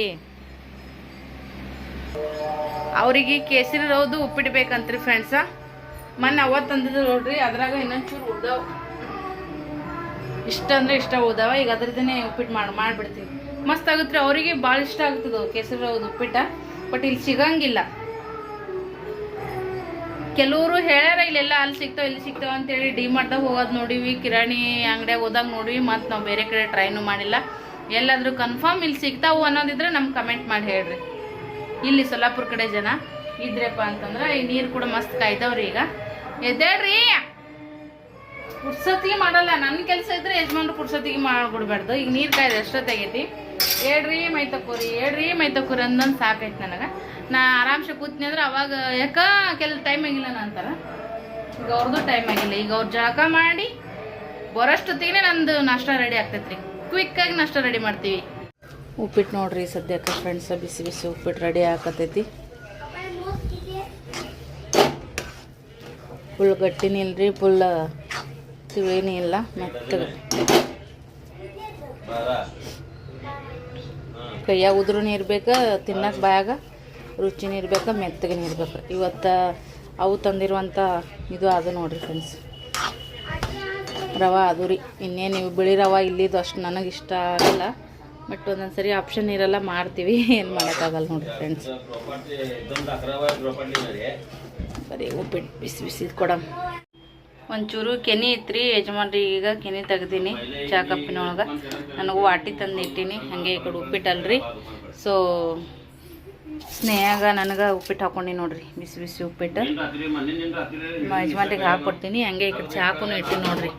ಅವರಿಗೆ ಕೇಸರಿ ರೌದು ಉಪ್ಪಿಟ್ಟು ಬೇಕಂತ್ರಿ ಫ್ರೆಂಡ್ಸ ಮೊನ್ನೆ ಅವತ್ತು ತಂದಿದ್ದು ನೋಡ್ರಿ, ಅದ್ರಾಗ ಇನ್ನೊಂಚೂರು ಉಳ್ದಾವ. ಇಷ್ಟ ಅಂದ್ರೆ ಇಷ್ಟ ಉಳ್ದಾವ, ಈಗ ಅದ್ರದೇ ಉಪ್ಪಿಟ್ಟು ಮಾಡಿ ಮಾಡಿಬಿಡ್ತೀವಿ. ಮಸ್ತ್ ಆಗುತ್ತೆ ಅವರಿಗೆ ಭಾಳ ಇಷ್ಟ ಆಗ್ತದ, ಕೇಸರಿ ರೌದು ಉಪ್ಪಿಟ್ಟ, ಬಟ್ ಇಲ್ಲಿ ಸಿಗಂಗಿಲ್ಲ. ಕೆಲವರು ಹೇಳ್ಯಾರ, ಇಲ್ಲೆಲ್ಲ ಅಲ್ಲಿ ಸಿಗ್ತಾವ, ಇಲ್ಲಿ ಸಿಗ್ತಾವ ಅಂತೇಳಿ ಡಿ ಮಾಡ್ದಾಗ ಹೋಗೋದು ನೋಡಿವಿ. ಕಿರಾಣಿ ಅಂಗಡಿಯಾಗ ಹೋದಾಗ ನೋಡಿವಿ, ಮತ್ತು ನಾವು ಬೇರೆ ಕಡೆ ಟ್ರೈನು ಮಾಡಿಲ್ಲ. ಎಲ್ಲಾದರೂ ಕನ್ಫರ್ಮ್ ಇಲ್ಲಿ ಸಿಗ್ತಾವು ಅನ್ನೋದಿದ್ರೆ ನಮ್ಗೆ ಕಮೆಂಟ್ ಮಾಡಿ ಹೇಳ್ರಿ. ಇಲ್ಲಿ ಸೊಲ್ಲಾಪುರ ಕಡೆ ಜನ ಇದ್ರಪ್ಪ ಅಂತಂದ್ರೆ ಈ ನೀರು ಕೂಡ ಮಸ್ತ್ ಕಾಯ್ದವ್ರಿ ಈಗ. ಎದ್ದೇಳ್ರಿ. ಪುರ್ಸತಿಗೆ ಮಾಡಲ್ಲ ನನ್ನ ಕೆಲಸ ಇದ್ರೆ ಯಜಮಾನ್ರು ಪುರ್ಸತಿಗೆ ಮಾಡ್ಬಿಡ್ಬಾರ್ದು ಈಗ ನೀರು ಕಾಯ್ದು ಅಷ್ಟೊತ್ತಾಗೈತಿ. ಹೇಳ್ರಿ ಮೈ ತಕೋರಿ ಹೇಳ್ರಿ ಮೈ ತಕೋರಿ ಅಂದಂದು ಸಾಕೈತೆ ನನಗೆ. ನಾ ಆರಾಮ್ಸೆ ಕೂತ್ನಿ ಅಂದ್ರೆ ಅವಾಗ, ಯಾಕ ಕೆಲ ಟೈಮ್ ಆಗಿಲ್ಲ ಅಂತಾರ. ಈಗ ಅವ್ರದ್ದು ಟೈಮ್ ಆಗಿಲ್ಲ. ಈಗ ಅವ್ರು ಜಳಕ ಮಾಡಿ ಬರೋಷ್ಟೊತ್ತಿಗೆ ನಂದು ನಾಷ್ಟ ರೆಡಿ ಆಗ್ತೈತ್ರಿ. ಕ್ವಿಕ್ಕಾಗಿ ನಾಷ್ಟ ರೆಡಿ ಮಾಡ್ತೀವಿ. ಉಪ್ಪಿಟ್ಟು ನೋಡ್ರಿ ಸದ್ಯಕ್ಕೆ ಫ್ರೆಂಡ್ಸ್ ಬಿಸಿ ಬಿಸಿ ಉಪ್ಪಿಟ್ಟು ರೆಡಿ ಆಕತೈತಿ ಫುಲ್ ಗಟ್ಟಿನೂ ಇಲ್ರಿ ಫುಲ್ ತಿಳಿ ಇಲ್ಲ ಮೆತ್ತಗೆ ಕೈಯಾಗ ಉದ್ರೂ ಇರ್ಬೇಕು ತಿನ್ನಕ್ಕೆ ಬಾಯಾಗ. ರುಚಿನೂ ಇರಬೇಕು ಮೆತ್ತಗೆ ಇರಬೇಕು ಇವತ್ತು ಅವು ತಂದಿರುವಂಥ ಇದು ಅದು ನೋಡಿರಿ ಫ್ರೆಂಡ್ಸ್ ರವೆ ಅದು ರೀ. ಇನ್ನೇನು ಇವು ಬಿಳಿ ರವೆ ಇಲ್ಲಿದ್ದು ಅಷ್ಟು ನನಗೆ ಇಷ್ಟ ಆಗಲ್ಲ. ಬಟ್ ಒಂದೊಂದು ಸರಿ ಆಪ್ಷನ್ ಇರಲ್ಲ, ಮಾಡ್ತೀವಿ. [LAUGHS] ಏನು ಮಾಡೋಕ್ಕಾಗಲ್ಲ ನೋಡಿರಿ ಫ್ರೆಂಡ್ಸ್ ಸರಿ ಉಪ್ಪಿಟ್ಟು ಬಿಸಿ ಬಿಸಿ ಕೊಡಮ್. ಒಂಚೂರು ಕೆನಿ ರೀ ಯಜಮಾನ್ರಿ, ಈಗ ಕೆನಿ ತೆಗ್ದೀನಿ, ಚಾ ಕಪ್ಪಿನೊಳಗೆ. ನನಗೂ ವಾಟಿ ತಂದು ಇಟ್ಟೀನಿ ಹಾಗೆ ಈ ಕಡೆ ಉಪ್ಪಿಟ್ಟಲ್ರಿ. ಸೊ ಸ್ನೇಹಾಗ, ನನಗೆ ಉಪ್ಪಿಟ್ಟು ಹಾಕೊಂಡಿ ನೋಡ್ರಿ, ಬಿಸಿ ಬಿಸಿ ಉಪ್ಪಿಟ್ಟು ಯಜಮಾನ್ರಿಗೆ ಹಾಕ್ಕೊಡ್ತೀನಿ ಹಂಗೆ ಈ ಕಡೆ ಚಾಕುನು ಇಟ್ಟಿನಿ ನೋಡ್ರಿ.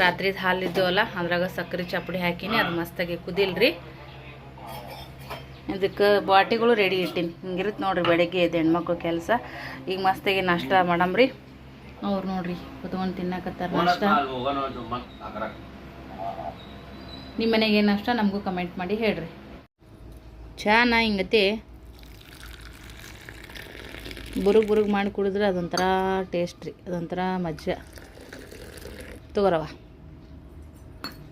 ರಾತ್ರಿದ ಹಾಲು ಇದ್ದವಲ್ಲ, ಅದ್ರಾಗ ಸಕ್ಕರೆ ಚಾಪುಡಿ ಹಾಕಿನಿ, ಅದು ಮಸ್ತಾಗಿ ಕುದಿಲ್ರಿ. ಇದಕ್ಕೆ ಬಾಟಿಗಳು ರೆಡಿ ಇಟ್ಟೀನಿ. ಹಿಂಗಿರುತ್ತೆ ನೋಡ್ರಿ ಬೆಳಗ್ಗೆ ಎದ್ದು ಹೆಣ್ಮಕ್ಳು ಕೆಲಸ. ಈಗ ಮಸ್ತಾಗಿ ನಾಷ್ಟ ಮಾಡಮ್ರಿ. ಅವ್ರು ನೋಡ್ರಿ, ಕುತ್ಕೊಂಡು ತಿನ್ನಕತ್ತಾರ ನಾಷ್ಟ. ನಿಮ್ಮ ಮನೆಗೆ ಏನು ನಮಗೂ ಕಮೆಂಟ್ ಮಾಡಿ ಹೇಳ್ರಿ. ಚಾನ ಹಿಂಗತಿ ಬುರುಗ್ ಬುರುಗ್ ಮಾಡಿ ಕುಡಿದ್ರೆ ಅದೊಂಥರ ಟೇಸ್ಟ್ ರೀ, ಅದೊಂಥರ ಮಜ್ಜ. ತಗೋರವ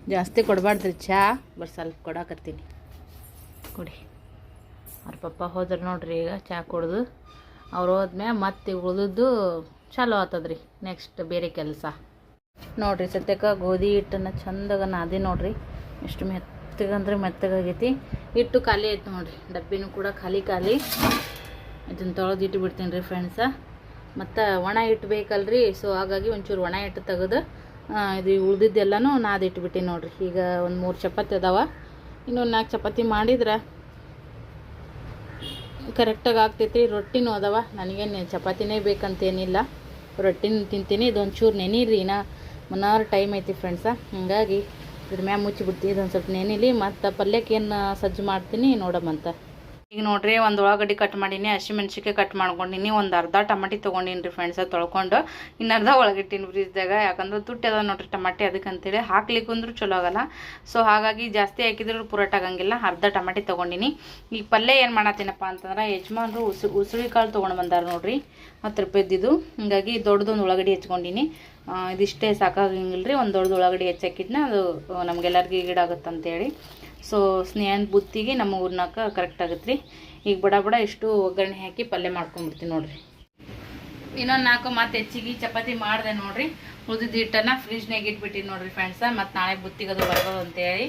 ಜಾಸ್ತಿ ಕೊಡಬಾರ್ದ್ರಿ ಚಹಾ ಬರ್ ಸ್ವಲ್ಪ ಕೊಡಾಕತ್ತೀನಿ. ಕೊಡಿ. ಅವ್ರ ಪಪ್ಪ ಹೋದ್ರೆ ನೋಡ್ರಿ ಈಗ ಚಹಾ ಕುಡ್ದು. ಅವ್ರು ಹೋದ್ಮೇಲೆ ಮತ್ತೆ ಉಳಿದು ಚಾಲೂ ಆತದ್ರಿ ನೆಕ್ಸ್ಟ್ ಬೇರೆ ಕೆಲಸ. ನೋಡ್ರಿ ಸದ್ಯಕ್ಕೆ ಗೋಧಿ ಹಿಟ್ಟನ್ನ ಚಂದಾಗ ನಾದಿ ನೋಡ್ರಿ. ಎಷ್ಟು ಮೆತ್ತಗಂದ್ರೆ ಮೆತ್ತಗಾಗೈತಿ. ಹಿಟ್ಟು ಖಾಲಿ ಐತೆ ನೋಡ್ರಿ, ಡಬ್ಬಿನೂ ಕೂಡ ಖಾಲಿ ಖಾಲಿ. ಇದನ್ನು ತೊಳೆದು ಬಿಡ್ತೀನಿ ರೀ ಫ್ರೆಂಡ್ಸ ಮತ್ತು ಒಣ ಹಿಟ್ಟು ಬೇಕಲ್ರಿ ಸೊ ಹಾಗಾಗಿ ಒಂಚೂರು ಒಣ ಹಿಟ್ಟು ತೆಗೆದು ಇದು ಉಳ್ದಿದ್ದೆಲ್ಲನೂ ನಾದು ಇಟ್ಬಿಟ್ಟಿನಿ ನೋಡ್ರಿ. ಈಗ ಒಂದು ಮೂರು ಚಪಾತಿ ಅದಾವ. ಇನ್ನೊಂದು ನಾಲ್ಕು ಚಪಾತಿ ಮಾಡಿದ್ರೆ ಕರೆಕ್ಟಾಗಿ ಆಗ್ತೈತಿ ರೊಟ್ಟಿನೂ ಅದಾವ. ನನಗೇನು ಚಪಾತಿನೇ ಬೇಕಂತೇನಿಲ್ಲ. ರೊಟ್ಟಿನ ತಿಂತೀನಿ. ಇದೊಂದು ಚೂರು ನೆನೀರಿ. ನಾ ಮುನ್ನಾರು ಟೈಮ್ ಐತಿ ಫ್ರೆಂಡ್ಸ ಹಾಗಾಗಿ ಇದ್ರ ಮ್ಯಾಗ ಮುಚ್ಚಿಬಿಡ್ತೀನಿ ಇದೊಂದು ಸ್ವಲ್ಪ ನೆನಿಲಿ. ಮತ್ತು ಪಲ್ಯಕ್ಕೇನು ಸಜ್ಜು ಮಾಡ್ತೀನಿ ನೋಡಮಂತ ಈಗ ನೋಡ್ರಿ, ಒಂದು ಉಳ್ಳಾಗಡ್ಡಿ ಕಟ್ ಮಾಡೀನಿ ಹಸಿಮೆಣ್ಸಿಕಾಯಿ ಕಟ್ ಮಾಡ್ಕೊಂಡಿನಿ, ಒಂದು ಅರ್ಧ ಟಮಾಟಿ ತೊಗೊಂಡಿನಿ ರೀ ಫ್ರೆಂಡ್ಸ ತೊಳ್ಕೊಂಡು. ಇನ್ನರ್ಧ ಒಳಗಿಟ್ಟಿನಿ ಫ್ರಿಜ್ದಾಗ ಯಾಕಂದ್ರೆ ತುಟ್ಟಿ ಅದ ನೋಡ್ರಿ ಟಮಾಟಿ ಅದಕ್ಕಂತೇಳಿ. ಹಾಕ್ಲಿಕ್ಕೆ ಅಂದ್ರೂ ಚಲೋ ಆಗಲ್ಲ. ಸೊ ಹಾಗಾಗಿ ಜಾಸ್ತಿ ಹಾಕಿದ್ರು ಪುರೋಟ ಆಗಂಗಿಲ್ಲ. ಅರ್ಧ ಟಮಾಟಿ ತೊಗೊಂಡಿನಿ. ಈಗ ಪಲ್ಯ ಏನು ಮಾಡತ್ತೀನಪ್ಪ ಅಂತಂದ್ರೆ, ಯಜಮಾನ್ರು ಉಸು, ಉಸುಳಿ ಕಾಳು ತೊಗೊಂಡು ಬಂದಾರ ನೋಡ್ರಿ. ಹತ್ತು ರೂಪಾಯಿದ್ದು ಹಿಂಗಾಗಿ ದೊಡ್ಡದೊಂದು ಉಳ್ಳಾಗಡ್ಡಿ ಹೆಚ್ಕೊಂಡಿನಿ. ಇದಿಷ್ಟೇ ಸಾಕಾಗಂಗಿಲ್ಲ ರೀ ಒಂದು ದೊಡ್ಡದು ಉಳ್ಳಾಗಡ್ಡಿ ಹೆಚ್ಚಾಕಿದ್ನ ಅದು, ನಮಗೆಲ್ಲರಿಗೂ ಈಗಿಡಾಗುತ್ತಂತೇಳಿ. ಸೊ ಸ್ನೇಹನ ಬುತ್ತಿಗೆ ನಮ್ಮ ಊರ್ನಾಕ ಕರೆಕ್ಟ್ ಆಗುತ್ತೆ ರೀ ಈಗ ಬಡ ಬಡ ಇಷ್ಟು ಒಗ್ಗರಣೆ ಹಾಕಿ ಪಲ್ಯ ಮಾಡ್ಕೊಂಡ್ಬಿಡ್ತೀನಿ ನೋಡ್ರಿ. ಇನ್ನೊಂದು ನಾಲ್ಕು ಮತ್ತೆ ಹೆಚ್ಚಿಗೆ ಚಪಾತಿ ಮಾಡಿದೆ ನೋಡ್ರಿ. ಉಳಿದಿದ್ದ ಹಿಟ್ಟನ್ನು ಫ್ರಿಜ್ನಾಗ ಇಟ್ಬಿಟ್ಟಿನಿ ನೋಡ್ರಿ ಫ್ರೆಂಡ್ಸ ಮತ್ತು ನಾಳೆ ಬುತ್ತಿಗೆ ಅದು ಬರ್ಬೋದು ಅಂತೇಳಿ.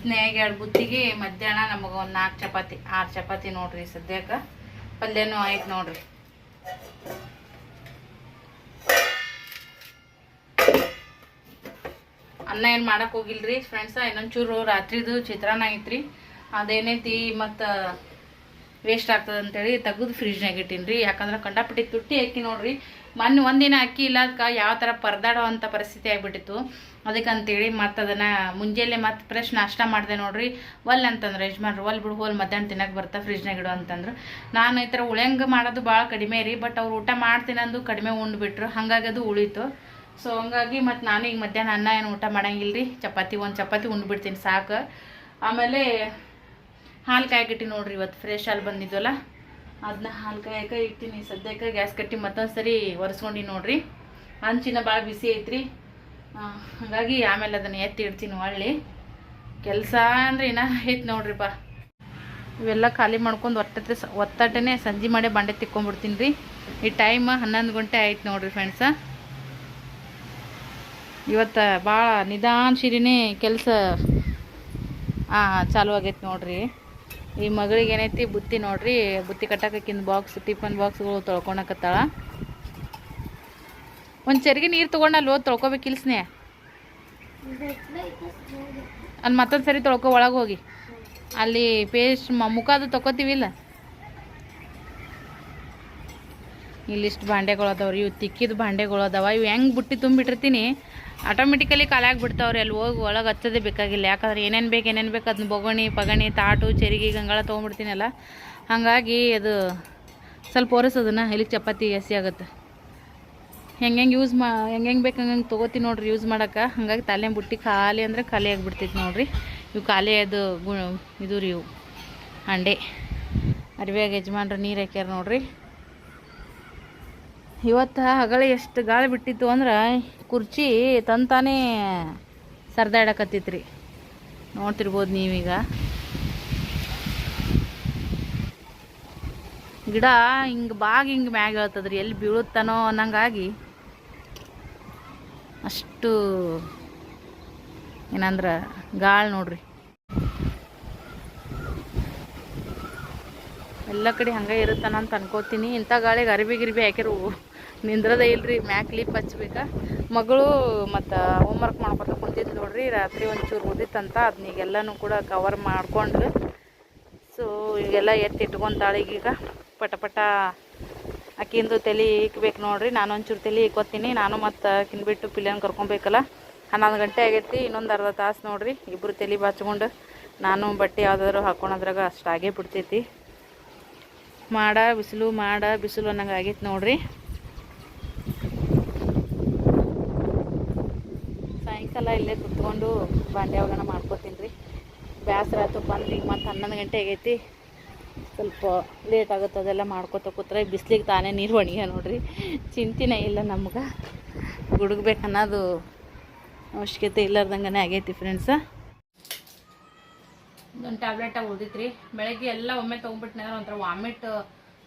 ಸ್ನೇಹಿಗೆ ಎರಡು ಬುತ್ತಿಗೆ, ಮಧ್ಯಾಹ್ನ ನಮಗೆ ಒಂದು ನಾಲ್ಕು ಚಪಾತಿ, ಆರು ಚಪಾತಿ ನೋಡ್ರಿ ಸದ್ಯಕ್ಕೆ. ಪಲ್ಯನೂ ಆಯ್ತು ನೋಡ್ರಿ. ಅನ್ನ ಏನು ಮಾಡಕ್ಕೆ ಹೋಗಿಲ್ರಿ ಫ್ರೆಂಡ್ಸ ಇನ್ನೊಂಚೂರು ರಾತ್ರಿದು ಚಿತ್ರಾನ್ನ ಐತ್ರಿ. ಅದೇನೈತಿ ಮತ್ತು ವೇಸ್ಟ್ ಆಗ್ತದೆ ಅಂತೇಳಿ ತೆಗೆದು ಫ್ರಿಜ್ನಾಗ ಇಟ್ಟೀನಿ ರೀ ಯಾಕಂದ್ರೆ ಕಂಡಾಪಟ್ಟಿ ತುಟ್ಟಿ ಅಕ್ಕಿ ನೋಡ್ರಿ. ಮೊನ್ನೆ ಒಂದಿನ ಅಕ್ಕಿ ಇಲ್ಲದಕ್ಕೆ ಯಾವ ಥರ ಪರದಾಡೋ ಅಂಥ ಪರಿಸ್ಥಿತಿ ಆಗಿಬಿಟ್ಟಿತ್ತು. ಅದಕ್ಕೆ ಅಂತೇಳಿ ಮತ್ತು ಅದನ್ನು ಮುಂಜಾನೆ ಮತ್ತೆ ಫ್ರೆಶ್ ನಾಷ್ಟ ಮಾಡಿದೆ ನೋಡ್ರಿ. ಒಲ್ ಅಂತಂದ್ರೆ ಯಜಮಾನ್ರು, ಒಲ್ ಬಿಡು ಹೋಲ್ ಮಧ್ಯಾಹ್ನ ತಿನ್ನಕ್ಕೆ ಬರ್ತಾ ಫ್ರಿಜ್ನಾಗ ಇಡು ಅಂತಂದ್ರೆ. ನಾನು ಈ ಥರ ಉಳ್ಯಂಗೆ ಮಾಡೋದು ಭಾಳ ಕಡಿಮೆ ರೀ ಬಟ್ ಅವ್ರು ಊಟ ಮಾಡ್ತೀನಂದು ಕಡಿಮೆ ಉಂಡ್ಬಿಟ್ರು. ಹಾಗಾಗಿ ಅದು ಉಳೀತು. ಸೊ ಹಂಗಾಗಿ ಮತ್ತು ನಾನು ಈಗ ಮಧ್ಯಾಹ್ನ ಅನ್ನ ಏನು ಊಟ ಮಾಡಂಗಿಲ್ಲ ರೀ ಚಪಾತಿ ಒಂದು ಚಪಾತಿ ಉಂಡ್ಬಿಡ್ತೀನಿ ಸಾಕು. ಆಮೇಲೆ ಹಾಲು ಕಾಯಕ್ಕಿಟ್ಟು ನೋಡ್ರಿ ಇವತ್ತು ಫ್ರೆಶ್ ಹಾಲು ಬಂದಿದ್ವಲ್ಲ. ಅದನ್ನ ಹಾಲು ಕಾಯಕ ಇಡ್ತೀನಿ ಸದ್ಯಕ್ಕೆ ಗ್ಯಾಸ್ ಕಟ್ಟಿ ಮತ್ತೊಂದು ಸರಿ ಒರೆಸ್ಕೊಂಡು ನೋಡ್ರಿ. ಹಂಚಿನ ಭಾಳ ಬಿಸಿ ಐತ್ರಿ. ಹಾಗಾಗಿ ಆಮೇಲೆ ಅದನ್ನು ಎತ್ತಿ ಇಡ್ತೀನಿ ಹೊಳ್ಳಿ ಕೆಲಸ ಅಂದ್ರೆ ಇನ್ನ ಐತೆ ನೋಡ್ರಿಪ್ಪ ಇವೆಲ್ಲ ಖಾಲಿ ಮಾಡ್ಕೊಂಡು ಒಟ್ಟತ್ತೆ ಒತ್ತಟನೆ ಸಂಜೆ ಮಾಡೇ ಬಂಡೆ ತಿಕ್ಕೊಂಡ್ಬಿಡ್ತೀನಿ ರೀ. ಈ ಟೈಮ್ ಹನ್ನೊಂದು ಗಂಟೆ ಆಯ್ತು ನೋಡ್ರಿ ಫ್ರೆಂಡ್ಸ ಇವತ್ತು ಭಾಳ ನಿಧಾನಶೀಲಿನೇ ಕೆಲಸ ಹಾಂ ಚಾಲು ಆಗೈತೆ ನೋಡ್ರಿ. ಈ ಮಗಳಿಗೆ ಏನೈತಿ ಬುತ್ತಿ ನೋಡ್ರಿ, ಬುತ್ತಿ ಕಟ್ಟಾಕಿಂದ ಬಾಕ್ಸ್ ಟಿಫನ್ ಬಾಕ್ಸ್ಗಳು ತೊಳ್ಕೊಳಕತ್ತಾಳ. ಒಂದು ಚರಿಗೆ ನೀರು ತೊಗೊಂಡು ಅಲ್ಲಿ ಹೋಗಿ ತೊಳ್ಕೊಬೇಕು ಇಲ್ಸ್ನೇ? ಅಲ್ಲಿ ಮತ್ತೊಂದು ಸರಿ ತೊಳ್ಕೊ, ಒಳಗೆ ಹೋಗಿ. ಅಲ್ಲಿ ಪೇಸ್ಟ್ ಮುಖದ್ದು ತಗೋತೀವಿಲ್ಲ ಇಲ್ಲಿಷ್ಟು ಭಾಂಡೆಗಳು ರೀ. ಇವು ತಿಕ್ಕಿದ ಭಾಂಡೆಗಳು ಅದಾವ. ಇವು ಹೆಂಗೆ ಬುಟ್ಟಿ ತುಂಬಿಟ್ಟಿರ್ತೀನಿ ಆಟೋಮೆಟಿಕಲಿ ಕಾಲಾಗಿ ಬಿಡ್ತಾವ್ರಿ ಅಲ್ಲಿ ಹೋಗಿ ಒಳಗೆ ಹಚ್ಚೋದೇ ಬೇಕಾಗಿಲ್ಲ. ಯಾಕಂದ್ರೆ ಏನೇನು ಬೇಕು ಏನೇನು ಬೇಕು ಅದನ್ನ ಬೊಗಣಿ, ಪಗಣಿ, ತಾಟು, ಚೆರಿಗೆ, ಗಂಗಳ ತೊಗೊಂಬಿಡ್ತೀನಲ್ಲ ಹಾಗಾಗಿ ಅದು ಸ್ವಲ್ಪ ಒರೆಸೋದನ್ನ ಇಲ್ಲಿ ಚಪಾತಿ ಹಸಿ ಆಗುತ್ತೆ. ಹೆಂಗೆ ಹೆಂಗೆ ಯೂಸ್ ಮಾ ಹೆಂಗೆ ಹೆಂಗೆ ಬೇಕು ಹಂಗಂಗೆ ತೊಗೋತೀನಿ ನೋಡ್ರಿ ಯೂಸ್ ಮಾಡೋಕೆ ಹಾಗಾಗಿ ತಲೆ ಬುಟ್ಟಿ ಖಾಲಿ ಅಂದರೆ ಖಾಲಿ ಆಗಿಬಿಡ್ತೈತಿ ನೋಡ್ರಿ. ಇವು ಖಾಲಿ ಅದು ಗು ಇದು ರೀ ಇವು. ಹಂಡೆ. ಅರಿವಿಯಾಗಿ ಯಜಮಾನ್ರು ನೀರು ಹಾಕ್ಯಾರ ನೋಡ್ರಿ. ಇವತ್ತು ಹಗಲೇ ಎಷ್ಟು ಗಾಳಿ ಬಿಟ್ಟಿತ್ತು ಅಂದ್ರೆ ಕುರ್ಚಿ ತಂತಾನೇ ಸರ್ದಾಡಕತ್ತಿತ್ರಿ. ನೋಡ್ತಿರ್ಬೋದು ನೀವೀಗ. ಗಿಡ ಹಿಂಗೆ ಬಾಗಿ ಹಿಂಗೆ ಮ್ಯಾಗ ಹೇಳ್ತದ್ರಿ, ಎಲ್ಲಿ ಬೀಳುತ್ತಾನೋ ಅನ್ನಂಗಾಗಿ ಅಷ್ಟು ಏನಂದ್ರೆ ಗಾಳಿ ನೋಡ್ರಿ. ಎಲ್ಲ ಕಡೆ ಹಂಗೆ ಇರುತ್ತಾನ ಅಂತ ಅನ್ಕೋತೀನಿ. ಇಂಥ ಗಾಳಿಗೆ ಅರಿಬಿ ಗಿರಿಬಿ ಹಾಕಿರು, ನಿಂದ್ರದೇ ಇಲ್ರಿ ಮ್ಯಾಕ್ ಕ್ಲಿಪ್ ಹಚ್ಬೇಕಾ. ಮಗಳು ಮತ್ತು ಹೋಮ್ವರ್ಕ್ ಮಾಡ್ಕೊತ ಕುಂತಿದ್ದು ನೋಡ್ರಿ, ರಾತ್ರಿ ಒಂಚೂರು ಉದಿತ್ತಂತ ಅದನ್ನೀಗೆಲ್ಲನೂ ಕೂಡ ಕವರ್ ಮಾಡ್ಕೊಂಡು ಸೊ ಈಗೆಲ್ಲ ಈಗ. ಪಟ ಪಟ ಆಕಿಂದು ತಲೆ ಇಕ್ಬೇಕು ನೋಡ್ರಿ ನಾನು ಒಂಚೂರು ತಲೆ ಇಕ್ಕೋತೀನಿ ನಾನು ಮತ್ತು ಆಕಿನ ಬಿಟ್ಟು ಪಿಲ್ಲನ್ ಕರ್ಕೊಬೇಕಲ್ಲ. ಹನ್ನೊಂದು ಗಂಟೆ ಆಗೈತಿ, ಇನ್ನೊಂದು ಅರ್ಧ ತಾಸು ನೋಡ್ರಿ ಇಬ್ಬರು ತಲೆ ಬಾಚ್ಕೊಂಡು. ನಾನು ಬಟ್ಟೆ ಯಾವುದಾದ್ರು ಹಾಕ್ಕೊಳೋದ್ರಾಗ ಅಷ್ಟಾಗೇ ಬಿಡ್ತೈತಿ. ಮಾಡ, ಬಿಸಿಲು ಮಾಡ, ಬಿಸಿಲು ಅನ್ನಂಗೆ ಆಗೈತೆ ನೋಡ್ರಿ. ಸಾಯಂಕಾಲ ಇಲ್ಲೇ ಕುತ್ಕೊಂಡು ಬಾಂಡೆ ಒಗ್ಗರಣೆ ಮಾಡ್ಕೋತೀನಿ ರೀ ಬೇಸರ ಆಯ್ತು, ಬಂದು ಈಗ ಮತ್ತೆ ಹನ್ನೊಂದು ಗಂಟೆ ಆಗೈತಿ. ಸ್ವಲ್ಪ ಲೇಟ್ ಆಗುತ್ತೆ ಅದೆಲ್ಲ ಮಾಡ್ಕೋತ ಕೂತ್ರೆ ಬಿಸ್ಲಿಗೆ ತಾನೇ ನೀರು ಒಣಗ್ಯ ನೋಡ್ರಿ. ಚಿಂತೆನೇ ಇಲ್ಲ ನಮ್ಗೆ. ಗುಡುಗ್ಬೇಕು ಅನ್ನೋದು ಅವಶ್ಯಕತೆ ಇಲ್ಲಾರ್ದಂಗೆ ಆಗೈತಿ ಫ್ರೆಂಡ್ಸ ಇದೊಂದು ಟ್ಯಾಬ್ಲೆಟ್ ಉಳ್ದಿತ್ತು ರೀ ಬೆಳಗ್ಗೆ ಎಲ್ಲ ಒಮ್ಮೆ ತೊಗೊಂಬಿಟ್ನಾಗ ಒಂಥರ ವಾಮಿಟ್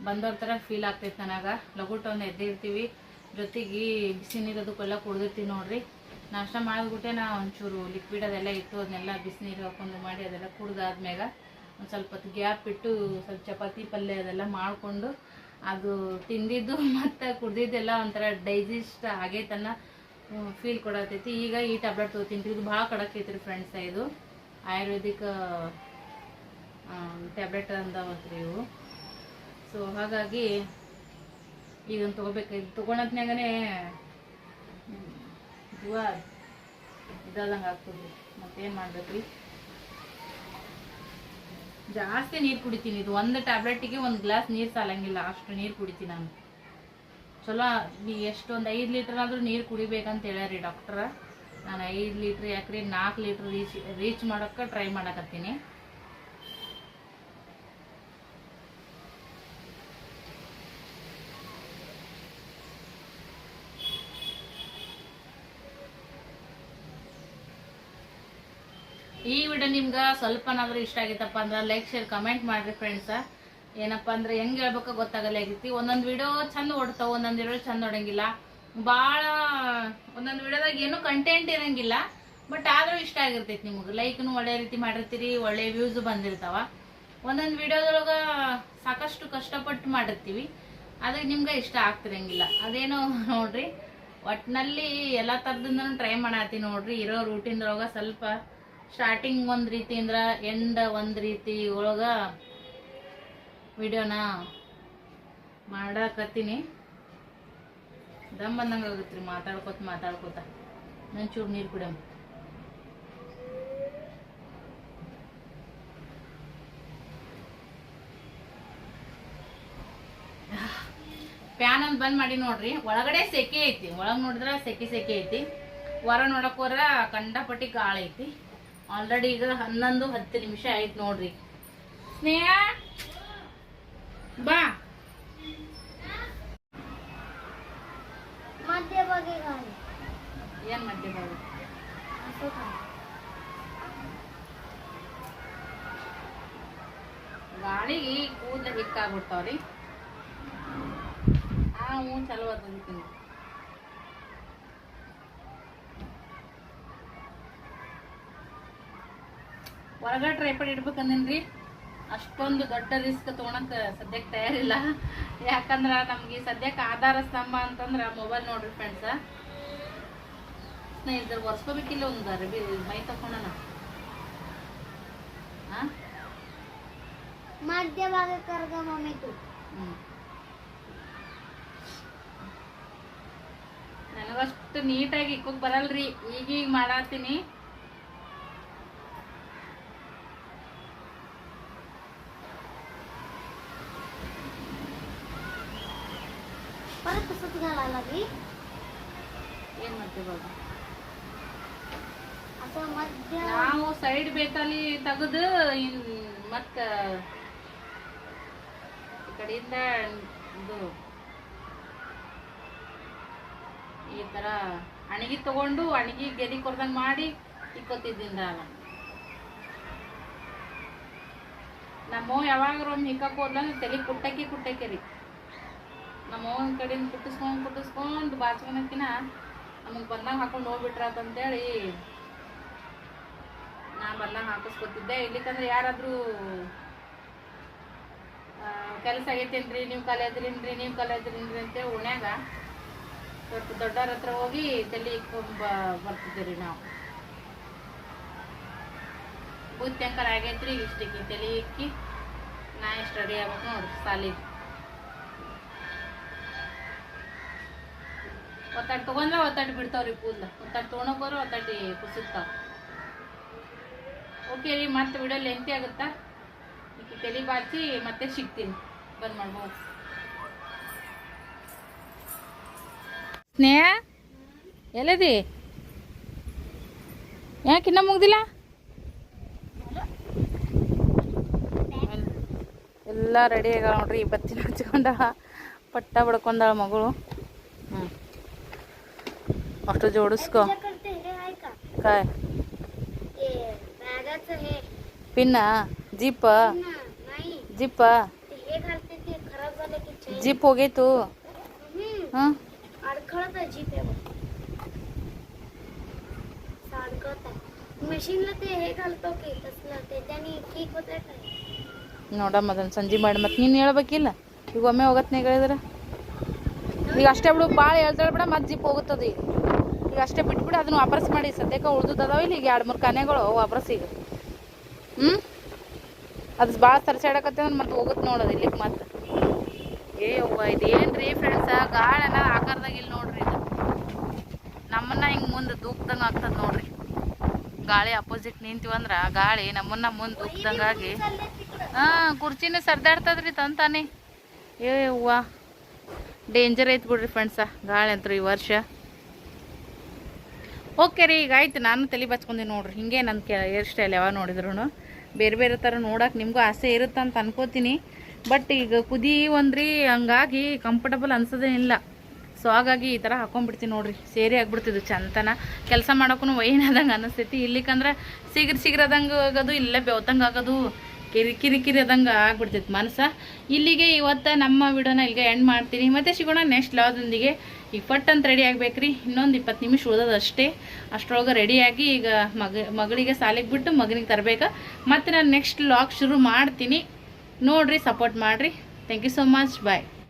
ಬಂದವ್ರ ಥರ ಫೀಲ್ ಆಗ್ತೈತೆ ನನಗೆ. ಲಘುಟ್ ಒಂದು ಎದ್ದಿರ್ತೀವಿ. ಜೊತೆಗೆ ಬಿಸಿ ನೀರು ಅದಕ್ಕೆಲ್ಲ ಕುಡ್ದಿರ್ತೀವಿ ನೋಡ್ರಿ. ನಾಷ್ಟ ಮಾಡಿದ್ಬಿಟ್ಟೆ ನಾ ಒಂಚೂರು ಲಿಕ್ವಿಡ್ ಅದೆಲ್ಲ ಇತ್ತು ಅದನ್ನೆಲ್ಲ ಬಿಸಿನೀರು ಹಾಕೊಂಡು ಮಾಡಿ ಅದೆಲ್ಲ ಕುಡ್ದಾದ್ಮ್ಯಾಗ ಒಂದು ಸ್ವಲ್ಪ ಹೊತ್ತು ಗ್ಯಾಪ್ ಇಟ್ಟು ಸ್ವಲ್ಪ ಚಪಾತಿ ಪಲ್ಯ ಅದೆಲ್ಲ ಮಾಡಿಕೊಂಡು ಅದು ತಿಂದಿದ್ದು [LAUGHS] ಮತ್ತು ಕುಡ್ದಿದ್ದೆಲ್ಲ ಒಂಥರ ಡೈಜೆಸ್ಟ್ ಆಗೈತನ್ನ ಫೀಲ್ ಕೊಡತೈತಿ ಈಗ ಈ ಟ್ಯಾಬ್ಲೆಟ್ ತೊಗೊತೀನಿ. ಇದು ಭಾಳ ಕಡಕ್ ರೀ ಫ್ರೆಂಡ್ಸ ಇದು. ಆಯುರ್ವೇದಿಕ್ ಟ್ಯಾಬ್ಲೆಟ್ ಅಂದವತ್ರಿ ಇವು. ಸೊ ಹಾಗಾಗಿ ಇದನ್ನು ತೊಗೋಬೇಕು. ಇದು ತೊಗೊಳತ್ನಾಗನೇ ಜೀವ ಇದಾದಂಗೆ ಆಗ್ತದ್ರಿ ಮತ್ತೇನು ಮಾಡ್ಬೇಕ್ರಿ ಜಾಸ್ತಿ ನೀರು ಕುಡಿತೀನಿ. ಇದು ಒಂದು ಟ್ಯಾಬ್ಲೆಟಿಗೆ ಒಂದು ಗ್ಲಾಸ್ ನೀರು ಸಾಲಂಗಿಲ್ಲ. ಅಷ್ಟು ನೀರು ಕುಡಿತೀನಿ ನಾನು. ಚಲೋ ಎಷ್ಟೊಂದು ಐದು ಲೀಟ್ರ್ ಆದರೂ ನೀರು ಕುಡಿಬೇಕಂತ ಹೇಳ್ಯಾರಿ ಡಾಕ್ಟ್ರ. ನಾನು ಐದು ಲೀಟ್ರ್, ಯಾಕ್ರಿ ನಾಲ್ಕು ಲೀಟ್ರ್ ರೀಚ್ ರೀಚ್ ಮಾಡೋಕ್ಕೆ ಟ್ರೈ ಮಾಡಕತ್ತೀನಿ. ಈ ವಿಡಿಯೋ ನಿಮ್ಗೆ ಸ್ವಲ್ಪನಾದ್ರೂ ಇಷ್ಟ ಆಗಿತ್ತಪ್ಪ ಅಂದ್ರೆ ಲೈಕ್ ಶೇರ್ ಕಮೆಂಟ್ ಮಾಡಿರಿ ಫ್ರೆಂಡ್ಸ ಏನಪ್ಪ ಅಂದ್ರೆ ಹೆಂಗ್ ಹೇಳ್ಬೇಕೋ ಗೊತ್ತಾಗಲ್ಲ ಆಗೈತಿ. ಒಂದೊಂದು ವಿಡಿಯೋ ಚಂದ ಓಡ್ತಾವೆ ಒಂದೊಂದು ವಿಡಿಯೋ ಚಂದ ಓಡಂಗಿಲ್ಲ ಭಾಳ ಒಂದೊಂದು ವಿಡಿಯೋದಾಗ ಏನೂ ಕಂಟೆಂಟ್ ಇರಂಗಿಲ್ಲ ಬಟ್ ಆದ್ರೂ ಇಷ್ಟ ಆಗಿರ್ತೈತಿ ನಿಮ್ಗೆ. ಲೈಕ್ನು ಒಳ್ಳೆ ರೀತಿ ಮಾಡಿರ್ತೀರಿ, ಒಳ್ಳೆ ವ್ಯೂಸ್ ಬಂದಿರ್ತಾವ. ಒಂದೊಂದು ವಿಡಿಯೋದೊಳಗ ಸಾಕಷ್ಟು ಕಷ್ಟಪಟ್ಟು ಮಾಡಿರ್ತೀವಿ. ಅದಕ್ಕೆ ನಿಮ್ಗೆ ಇಷ್ಟ ಆಗ್ತಿರಂಗಿಲ್ಲ. ಅದೇನೋ ನೋಡ್ರಿ, ಒಟ್ನಲ್ಲಿ ಎಲ್ಲ ಥರದಿಂದ ಟ್ರೈ ಮಾಡತ್ತೀನಿ ನೋಡ್ರಿ. ಇರೋ ರೂಟಿನ್ದೊಳಗೆ ಸ್ವಲ್ಪ ಸ್ಟಾರ್ಟಿಂಗ್ ಒಂದು ರೀತಿಯಿಂದ ಎಂಡ್ ಒಂದು ರೀತಿ ಒಳಗ ವಿಡಿಯೋನ ಮಾಡಕತ್ತೀನಿ. ದಮ್ ಬಂದಂಗೆ ಆಗುತ್ತೆ ಮಾತಾಡ್ಕೋತ ಮಾತಾಡ್ಕೋತ. ನಂಚೂರು ನೀರು ಕುಡಿಯಮ್ಮ ಫ್ಯಾನ್ ಅಂತ ಬಂದ್ ಮಾಡಿ ನೋಡ್ರಿ, ಒಳಗಡೆ ಸೆಕೆ ಐತಿ. ಒಳಗ್ ನೋಡಿದ್ರ ಸೆಕೆ ಸೆಕೆ ಐತಿ. ಹೊರ ನೋಡಕ್ ಹೋದ್ರ ಕಂಡಪಟ್ಟಿ ಕಾಳ ಐತಿ. ಆಲ್ರೆಡಿ ಈಗ ಹನ್ನೊಂದು ಹತ್ತು ನಿಮಿಷ ಆಯ್ತು ನೋಡ್ರಿ. ಸ್ನೇಹ, ಬಾ. ಮಧ್ಯ ಬಗ್ಗೆ ಗಾಳಿ ಏನ್ ಮಧ್ಯೆ ಬಾವು ಹಸು ಗಾಳಿ. ಗಾಳಿಗೆ ಕೂದಲ ಹಿಕ್ಕಾಗ್ಬಿಡ್ತಾವ್ರಿ ಆ ಹ್ಞೂ ಚಲೋ ಅದಕ್ಕಿಂತ ಹೊರಗಡೆ ಟ್ರೈಪಡ್ ಇಡ್ಬೇಕಂದೇನ್ರಿ ಅಷ್ಟೊಂದು ದೊಡ್ಡ ರಿಸ್ಕ್ ತೊಗೊಳಕ್ಕೆ ಸದ್ಯಕ್ಕೆ ತಯಾರಿಲ್ಲ. ಯಾಕಂದ್ರೆ ನಮಗೆ ಸದ್ಯಕ್ಕೆ ಆಧಾರ ಸ್ತಂಭ ಅಂತಂದ್ರೆ ಮೊಬೈಲ್ ನೋಡ್ರಿ ಫ್ರೆಂಡ್ಸ ಇದ್ರ ಒರೆಸ್ಕೋಬೇಕಿಲ್ಲ ಒಂದು ಅರಬಿ ಮೈ ತಕೊಂಡನ ಮಧ್ಯಭಾಗ ಕರ್ಗ ಮಮ್ಮಿತು ನನಗಷ್ಟು ನೀಟಾಗಿ ಇಕ್ಕೋಕ್ ಬರಲ್ರಿ. ಈಗೀಗ ಮಾಡತ್ತೀನಿ ನಾವು ಸೈಡ್ ಬೇಕಲ್ಲಿ ತೆಗೆದು ಮತ್ತೆ ಇದು ಈ ತರ ಅಣಗಿ ತಗೊಂಡು ಅಣಗಿ ಗೆದಿ ಕೊಡ್ದಂಗ ಮಾಡಿ ಇಕ್ಕೊತಿದ್ದಿಂದ ನಮ್ಮವ್ ಯಾವಾಗಾರ ಒಂದ್ ಹಿಕ್ಕಕ್ಕೆ ಹೋದಂಗ ತಲೆ ಕುಟ್ಟಕ್ಕೆ ಕುಟ್ಟಕ್ಕೆ ರೀ. ನಮ್ಮ ಕಡೆಯಿಂದ ಕುಟ್ಟಿಸ್ಕೊಂಡು ಕುಟ್ಟಿಸ್ಕೊಂಡು ಬಾಚ್ಕೊಳಕಿನ ನಮಗೆ ಬಂದಾಗ ಹಾಕೊಂಡು ಹೋಗ್ಬಿಟ್ರಂತೇಳಿ ನಾ ಬಂದಾಗ ಹಾಕಿಸ್ಕೊತಿದ್ದೆ. ಇಲ್ಲಿಕಂದ್ರೆ ಯಾರಾದರೂ ಕೆಲಸ ಆಗೈತೇನ್ರಿ, ನೀವು ಕಲಿಯೋದ್ರಿನ್ರಿ ನೀವು ಕಲಿಯೋದ್ರಿನ್ರಿ ಅಂತೇಳಿ ಉಣ್ಯಾಗ ಸ್ವಲ್ಪ ದೊಡ್ಡವ್ರ ಹತ್ರ ಹೋಗಿ ತಲೆ ಇಕ್ಕೊಂಬ ಬರ್ತಿದ್ದೀವಿ ನಾವು. ಬುತ್ತಿ ಅಂಕಲ್ ಆಗೈತ್ರಿ ಇಷ್ಟಕ್ಕೆ ತಲೆ ಇಕ್ಕಿ, ನಾ ಇಷ್ಟು ರೆಡಿ ಆಗ್ಬೇಕು ನೋಡ್ರಿ, ಸಾಲಿಗೆ. ಒತ್ತಟ್ಟು ತಗೊಂಡ್ರೆ ಒತ್ತಡ ಬಿಡ್ತಾವ್ರಿ ಕೂದಲ. ಒತ್ತಡ ತೊಗೊಂಡೋಗೋರು ಒತ್ತಟ್ಟಿ ಕುಸಿತಾವ. ಓಕೆ ರೀ, ಮತ್ತೆ ವಿಡಿಯೋ ಲೆಂತಿ ಆಗುತ್ತಾ? ಈಗ ತಲೆ ಬಾಚಿ ಮತ್ತೆ ಸಿಗ್ತೀನಿ. ಬಂದ್ ಮಾಡ್ಬೋದು ಸ್ನೇಹ, ಎಲ್ಲದಿ? ಯಾಕೆ ಇನ್ನ ಮುಗ್ದಿಲ್ಲ? ಎಲ್ಲ ರೆಡಿ ಆಗ್ಯಾವ ನೋಡ್ರಿ ಬತ್ತಿನ ಹಚ್ಕೊಂಡ, ಪಟ್ಟ ಬಡ್ಕೊಂಡಾಳ ಮಗಳು. ಹ್ಞೂ ಅಷ್ಟು ಜೋಡಿಸ್ಕೊ करते हे आहे का काय ते बॅगाचं हे पिन जीप ना नाही जीप ते हे घालते ते खराब झालं की chain. जीप ಹೋಗಿ तू हम्म, हं अडखळत आहे जीप आहे बघ. असं अडकळत आहे मशीनला ते हे घालतो की तसलं त्याच्याने ठीक होत काय ನೋಡಮ್ಮ ಅದನ್ನ ಸಂಜೆ ಮಾಡಿ ಮತ್ತೆ ನೀನು ಹೇಳ್ಬೇಕಿಲ್ಲ ಈಗ ಒಮ್ಮೆ ಹೋಗತ್ನಾಗ ಹೇಳಿದ್ರೆ ಈಗ ಅಷ್ಟೇ ಬಿಡು ಭಾಳ ಹೇಳ್ತಾಳೆ ಬಿಡ ಮತ್ತೆ ಜಿಪ್ ಹೋಗುತ್ತದೆ ಈಗ ಈಗ ಅಷ್ಟೇ ಬಿಟ್ಬಿಟ್ಟು ಅದನ್ನ ವಾಪಸ್ ಮಾಡಿ. ಸದ್ಯಕ್ಕೆ ಉಳ್ದದಾವ ಇಲ್ಲಿ ಈಗ ಎರಡು ಮೂರು ಕಾನೆಗಳು ವಾಪಸ್ ಈಗ. ಹ್ಞೂ ಅದು ಭಾಳ ಸರ್ಸಾಡಕತ್ತೆ ಅಂದ್ರೆ ಮತ್ತೆ ಹೋಗುತ್ತೆ ನೋಡೋದು ಇಲ್ಲಿ ಮತ್ತೆ. ಏ ಅವ್ವ ಇದು ಏನು ರೀ ಫ್ರೆಂಡ್ಸ ಆಕಾರದಾಗ ಇಲ್ಲಿ ನೋಡ್ರಿ ಇದು. ನಮ್ಮನ್ನ ಹಿಂಗೆ ಮುಂದೆ ದೂಕ್ದಂಗೆ ಆಗ್ತದೆ ನೋಡ್ರಿ. ಗಾಳಿ ಅಪೋಸಿಟ್ ನಿಂತೀವಂದ್ರೆ ಗಾಳಿ ನಮ್ಮನ್ನ ಮುಂದೆ ದೂಕ್ದಂಗಾಗಿ ಹಾ, ಕುರ್ಚಿನೇ ಸರ್ದಾಡ್ತದ್ರಿ ತಂತಾನೆ. ಏ ಯವ್ವಾ ಡೇಂಜರ್ ಐತ್ ಬಿಡ್ರಿ ಫ್ರೆಂಡ್ಸ ಗಾಳಿ ಅಂತೂ ಈ ವರ್ಷ. ಓಕೆ ರೀ, ಈಗ ಆಯ್ತು. ನಾನು ತಲೆ ಬಚ್ಕೊಂಡಿ ನೋಡ್ರಿ. ಹಿಂಗೆ ನನ್ನ ಕೆ ಹೇರ್ ಸ್ಟೈಲ್ ಯಾವಾಗ ನೋಡಿದ್ರು ಬೇರೆ ಬೇರೆ ಥರ ನೋಡಕ್ಕೆ ನಿಮಗೂ ಆಸೆ ಇರುತ್ತೆ ಅಂತ ಅನ್ಕೋತೀನಿ. ಬಟ್ ಈಗ ಕುದಿ ಒಂದ್ರಿ, ಹಂಗಾಗಿ ಕಂಫರ್ಟಬಲ್ ಅನ್ಸೋದೇ ಇಲ್ಲ. ಸೊ ಹಾಗಾಗಿ ಈ ಥರ ಹಾಕೊಂಡ್ಬಿಡ್ತೀನಿ ನೋಡ್ರಿ. ಸೇರಿ ಆಗ್ಬಿಡ್ತಿದ್ದು ಚಂತನ. ಕೆಲಸ ಮಾಡೋಕ್ಕೂ ವೈನಾದಂಗೆ ಅನಿಸ್ತೈತಿ. ಇಲ್ಲಿಕಂದ್ರೆ ಸಿಗ್ರಿ ಸಿಗ್ರದಂಗೆ ಆಗೋದು, ಇಲ್ಲೇ ಬೆವತಂಗೆ ಆಗೋದು, ಕಿರಿ ಕಿರಿ ಕಿರಿ ಅದಂಗೆ ಆಗ್ಬಿಡ್ತೈತಿ ಮನಸ್ಸ. ಇಲ್ಲಿಗೆ ಇವತ್ತು ನಮ್ಮ ವಿಡಿಯೋನ ಇಲ್ಲಿಗೆ ಎಂಡ್ ಮಾಡ್ತೀನಿ. ಮತ್ತೆ ಸಿಗೋಣ ನೆಕ್ಸ್ಟ್ ಲಾದೊಂದಿಗೆ ಈಗ ಪಟ್ ಅಂತ ರೆಡಿ ಆಗ್ಬೇಕ್ರಿ. ಇನ್ನೊಂದು ಇಪ್ಪತ್ತು ನಿಮಿಷ ಉಳ್ದದ ಅಷ್ಟೇ. ಅಷ್ಟರೊಳಗೆ ರೆಡಿಯಾಗಿ ಈಗ ಮಗ, ಮಗಳಿಗೆ ಸಾಲಿಗೆ ಬಿಟ್ಟು ಮಗನಿಗೆ ತರಬೇಕು. ಮತ್ತು ನಾನು ನೆಕ್ಸ್ಟ್ ಲಾಗ್ ಶುರು ಮಾಡ್ತೀನಿ. ನೋಡ್ರಿ ಸಪೋರ್ಟ್ ಮಾಡಿರಿ. Thank you so much bye